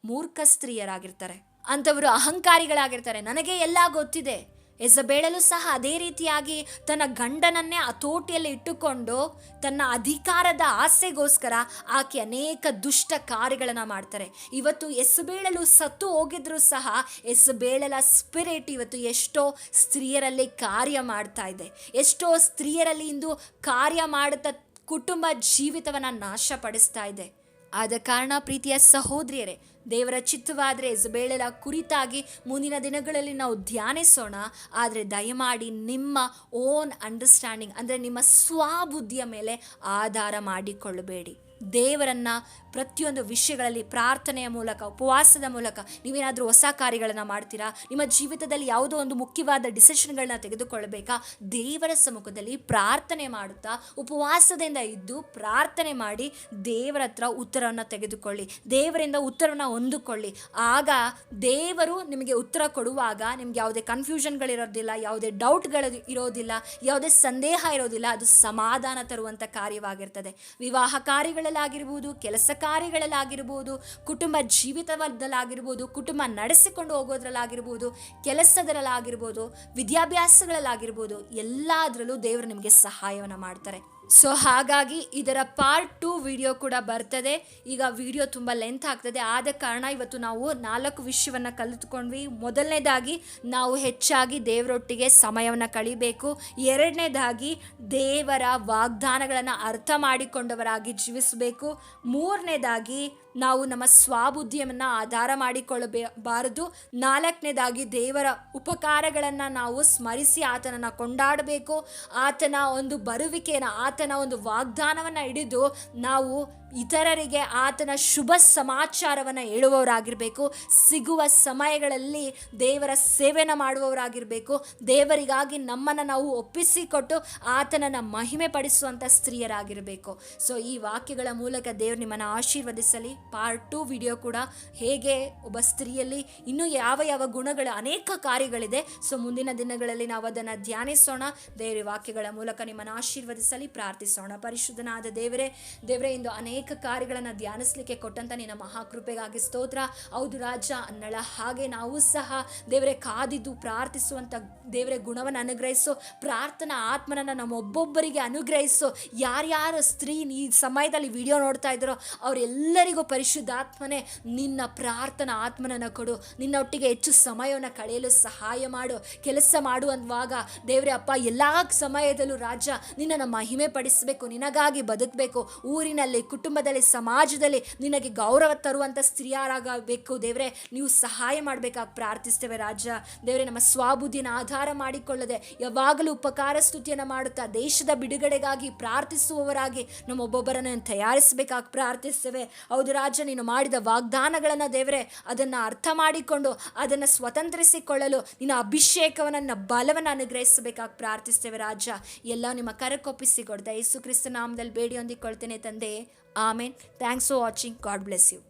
ಮೂರ್ಖ ಸ್ತ್ರೀಯರಾಗಿರ್ತಾರೆ. ಅಂಥವರು ಅಹಂಕಾರಿಗಳಾಗಿರ್ತಾರೆ. ನನಗೆ ಎಲ್ಲ ಗೊತ್ತಿದೆ. ಎಸಬೇಳಲು ಸಹ ಅದೇ ರೀತಿಯಾಗಿ ತನ್ನ ಗಂಡನನ್ನೇ ಹತೋಟಿಯಲ್ಲಿ ಇಟ್ಟುಕೊಂಡು ತನ್ನ ಅಧಿಕಾರದ ಆಸೆಗೋಸ್ಕರ ಆಕೆ ಅನೇಕ ದುಷ್ಟ ಕಾರ್ಯಗಳನ್ನು ಮಾಡ್ತಾರೆ. ಇವತ್ತು ಎಸಬೇಳಲು ಸತ್ತು ಹೋಗಿದ್ರು ಸಹ ಎಸಬೇಳಲ ಸ್ಪಿರಿಟ್ ಇವತ್ತು ಎಷ್ಟೋ ಸ್ತ್ರೀಯರಲ್ಲಿ ಕಾರ್ಯ ಮಾಡ್ತಾ ಇದೆ. ಎಷ್ಟೋ ಸ್ತ್ರೀಯರಲ್ಲಿ ಇಂದು ಕಾರ್ಯ ಮಾಡುತ್ತಾ ಕುಟುಂಬ ಜೀವಿತವನ್ನು ನಾಶಪಡಿಸ್ತಾ ಇದೆ. ಆದ ಕಾರಣ ಪ್ರೀತಿಯ ಸಹೋದರಿಯರೇ ದೇವರ ಚಿತ್ತವಾದರೆ ಬೇಳೆಲ ಕುರಿತಾಗಿ ಮುಂದಿನ ದಿನಗಳಲ್ಲಿ ನಾವು ಧ್ಯಾನಿಸೋಣ. ಆದರೆ ದಯಮಾಡಿ ನಿಮ್ಮ ಓನ್ ಅಂಡರ್ಸ್ಟ್ಯಾಂಡಿಂಗ್ ಅಂದರೆ ನಿಮ್ಮ ಸ್ವಬುದ್ಧಿಯ ಮೇಲೆ ಆಧಾರ ಮಾಡಿಕೊಳ್ಳಬೇಡಿ. ದೇವರನ್ನ ಪ್ರತಿಯೊಂದು ವಿಷಯಗಳಲ್ಲಿ ಪ್ರಾರ್ಥನೆಯ ಮೂಲಕ, ಉಪವಾಸದ ಮೂಲಕ ನೀವೇನಾದರೂ ಹೊಸ ಕಾರ್ಯಗಳನ್ನು ಮಾಡ್ತೀರಾ? ನಿಮ್ಮ ಜೀವಿತದಲ್ಲಿ ಯಾವುದೋ ಒಂದು ಮುಖ್ಯವಾದ ಡಿಸಿಷನ್ಗಳನ್ನ ತೆಗೆದುಕೊಳ್ಳಬೇಕಾ ದೇವರ ಸಮ್ಮುಖದಲ್ಲಿ ಪ್ರಾರ್ಥನೆ ಮಾಡುತ್ತಾ, ಉಪವಾಸದಿಂದ ಇದ್ದು ಪ್ರಾರ್ಥನೆ ಮಾಡಿ ದೇವರ ಹತ್ರ ಉತ್ತರವನ್ನು ತೆಗೆದುಕೊಳ್ಳಿ, ದೇವರಿಂದ ಉತ್ತರವನ್ನು ಹೊಂದಿಕೊಳ್ಳಿ. ಆಗ ದೇವರು ನಿಮಗೆ ಉತ್ತರ ಕೊಡುವಾಗ ನಿಮ್ಗೆ ಯಾವುದೇ ಕನ್ಫ್ಯೂಷನ್ಗಳಿರೋದಿಲ್ಲ, ಯಾವುದೇ ಡೌಟ್ಗಳು ಇರೋದಿಲ್ಲ, ಯಾವುದೇ ಸಂದೇಹ ಇರೋದಿಲ್ಲ, ಅದು ಸಮಾಧಾನ ತರುವಂಥ ಕಾರ್ಯವಾಗಿರ್ತದೆ. ವಿವಾಹ ಕಾರ್ಯಗಳಲ್ಲಾಗಿರ್ಬೋದು ಕೆಲಸ ಕಾರ್ಯಗಳಲ್ಲಾಗಿರ್ಬೋದು, ಕುಟುಂಬ ಜೀವಿತದಲ್ಲಾಗಿರ್ಬೋದು ಕುಟುಂಬ ನಡೆಸಿಕೊಂಡು ಹೋಗೋದ್ರಲ್ಲಾಗಿರ್ಬೋದು, ಕೆಲಸದರಲ್ಲಾಗಿರ್ಬೋದು, ವಿದ್ಯಾಭ್ಯಾಸಗಳಲ್ಲಾಗಿರ್ಬೋದು, ಎಲ್ಲದರಲ್ಲೂ ದೇವರು ನಿಮಗೆ ಸಹಾಯವನ್ನು ಮಾಡ್ತಾರೆ. ಸೊ ಹಾಗಾಗಿ ಇದರ ಪಾರ್ಟ್ ಟು ವಿಡಿಯೋ ಕೂಡ ಬರ್ತದೆ. ಈಗ ವಿಡಿಯೋ ತುಂಬ ಲೆಂತ್ ಆಗ್ತದೆ. ಆದ ಕಾರಣ ಇವತ್ತು ನಾವು ನಾಲ್ಕು ವಿಷಯವನ್ನು ಕಲಿತ್ಕೊಂಡ್ವಿ. ಮೊದಲನೇದಾಗಿ ನಾವು ಹೆಚ್ಚಾಗಿ ದೇವರೊಟ್ಟಿಗೆ ಸಮಯವನ್ನು ಕಳಿಬೇಕು. ಎರಡನೇದಾಗಿ ದೇವರ ವಾಗ್ದಾನಗಳನ್ನು ಅರ್ಥ ಮಾಡಿಕೊಂಡವರಾಗಿ ಜೀವಿಸಬೇಕು. ಮೂರನೇದಾಗಿ ನಾವು ನಮ್ಮ ಸ್ವಾಬುದ್ಧಿಯನ್ನು ಆಧಾರ ಮಾಡಿಕೊಳ್ಳಬಾರದು ನಾಲ್ಕನೇದಾಗಿ ದೇವರ ಉಪಕಾರಗಳನ್ನು ನಾವು ಸ್ಮರಿಸಿ ಆತನನ್ನು ಕೊಂಡಾಡಬೇಕು. ಆತನ ಒಂದು ಬರುವಿಕೆಯನ್ನು ಆತನ ಒಂದು ವಾಗ್ದಾನವನ್ನು ಹಿಡಿದು ನಾವು ಇತರರಿಗೆ ಆತನ ಶುಭ ಸಮಾಚಾರವನ್ನು ಹೇಳುವವರಾಗಿರಬೇಕು, ಸಿಗುವ ಸಮಯಗಳಲ್ಲಿ ದೇವರ ಸೇವೆನ ಮಾಡುವವರಾಗಿರಬೇಕು, ದೇವರಿಗಾಗಿ ನಮ್ಮನ್ನು ನಾವು ಒಪ್ಪಿಸಿಕೊಟ್ಟು ಆತನನ್ನು ಮಹಿಮೆ ಪಡಿಸುವಂಥ ಸ್ತ್ರೀಯರಾಗಿರಬೇಕು. ಸೊ ಈ ವಾಕ್ಯಗಳ ಮೂಲಕ ದೇವರು ನಿಮ್ಮನ್ನು ಆಶೀರ್ವದಿಸಲಿ. ಪಾರ್ಟ್ ಟು ವಿಡಿಯೋ ಕೂಡ ಹೇಗೆ ಒಬ್ಬ ಸ್ತ್ರೀಯಲ್ಲಿ ಇನ್ನೂ ಯಾವ ಯಾವ ಗುಣಗಳ ಅನೇಕ ಕಾರ್ಯಗಳಿದೆ. ಸೊ ಮುಂದಿನ ದಿನಗಳಲ್ಲಿ ನಾವು ಅದನ್ನು ಧ್ಯಾನಿಸೋಣ. ದೇವರ ವಾಕ್ಯಗಳ ಮೂಲಕ ನಿಮ್ಮನ್ನು ಆಶೀರ್ವದಿಸಲಿ, ಪ್ರಾರ್ಥಿಸೋಣ. ಪರಿಶುದ್ಧನಾದ ದೇವರೇ ದೇವರೇ, ಇಂದು ಅನೇಕ ಕಾರ್ಯಗಳನ್ನು ಧ್ಯಾನಿಸ್ಲಿಕ್ಕೆ ಕೊಟ್ಟಂತ ನಿನ್ನ ಮಹಾಕೃಪೆಗಾಗಿ ಸ್ತೋತ್ರ. ಹೌದು ರಾಜ, ಅನ್ನಳ ಹಾಗೆ ನಾವು ಸಹ ದೇವರೇ ಕಾದಿದ್ದು ಪ್ರಾರ್ಥಿಸುವಂಥ ದೇವರೇ ಗುಣವನ್ನು ಅನುಗ್ರಹಿಸು. ಪ್ರಾರ್ಥನಾ ಆತ್ಮನನ್ನು ನಮ್ಮ ಒಬ್ಬೊಬ್ಬರಿಗೆ ಅನುಗ್ರಹಿಸು. ಯಾರ್ಯಾರು ಸ್ತ್ರೀ ಈ ಸಮಯದಲ್ಲಿ ವಿಡಿಯೋ ನೋಡ್ತಾ ಇದ್ರೋ ಅವರೆಲ್ಲರಿಗೂ ಪರಿಶುದ್ಧಾತ್ಮನೇ ನಿನ್ನ ಪ್ರಾರ್ಥನಾ ಆತ್ಮನನ್ನು ಕೊಡು. ನಿನ್ನೊಟ್ಟಿಗೆ ಹೆಚ್ಚು ಸಮಯವನ್ನು ಕಳೆಯಲು ಸಹಾಯ ಮಾಡು. ಕೆಲಸ ಮಾಡುವಾಗ ದೇವರೇ ಅಪ್ಪ, ಎಲ್ಲ ಸಮಯದಲ್ಲೂ ರಾಜ ನಿನ್ನನ್ನು ಮಹಿಮೆ ಪಡಿಸಬೇಕು ನಿನಗಾಗಿ ಬದುಕಬೇಕು. ಊರಿನಲ್ಲಿ ಕುಟುಂಬದಲ್ಲಿ, ಸಮಾಜದಲ್ಲಿ ನಿನಗೆ ಗೌರವ ತರುವಂಥ ಸ್ತ್ರೀಯರಾಗಬೇಕು. ದೇವರೇ, ನೀವು ಸಹಾಯ ಮಾಡಬೇಕಾಗಿ ಪ್ರಾರ್ಥಿಸ್ತೇವೆ ರಾಜ. ದೇವರೇ, ನಮ್ಮ ಸ್ವಾಬುದ್ಧಿನ ಆಧಾರ ಮಾಡಿಕೊಳ್ಳದೆ ಯಾವಾಗಲೂ ಉಪಕಾರ ಸ್ತುತಿಯನ್ನು ಮಾಡುತ್ತಾ ದೇಶದ ಬಿಡುಗಡೆಗಾಗಿ ಪ್ರಾರ್ಥಿಸುವವರಾಗಿ ನಮ್ಮ ಒಬ್ಬೊಬ್ಬರನ್ನು ತಯಾರಿಸಬೇಕಾಗಿ ಪ್ರಾರ್ಥಿಸ್ತೇವೆ. ಹೌದು ರಾಜ, ನೀನು ಮಾಡಿದ ವಾಗ್ದಾನಗಳನ್ನು ದೇವರೇ, ಅದನ್ನು ಅರ್ಥ ಮಾಡಿಕೊಂಡು ಅದನ್ನು ಸ್ವತಂತ್ರಿಸಿಕೊಳ್ಳಲು ನಿನ್ನ ಅಭಿಷೇಕವನ್ನು, ಬಲವನ್ನು ಅನುಗ್ರಹಿಸಬೇಕಾಗಿ ಪ್ರಾರ್ಥಿಸ್ತೇವೆ ರಾಜ. ಎಲ್ಲ ನಿಮ್ಮ ಕರಕೊಪ್ಪಿಸಿಕೊಡ್ತಾ ಯೇಸು ಕ್ರಿಸ್ತ ನಾಮದಲ್ಲಿ ಬೇಡಿ ಹೊಂದಿಕೊಳ್ತೇನೆ ತಂದೆ. Amen. Thanks for watching. God bless you.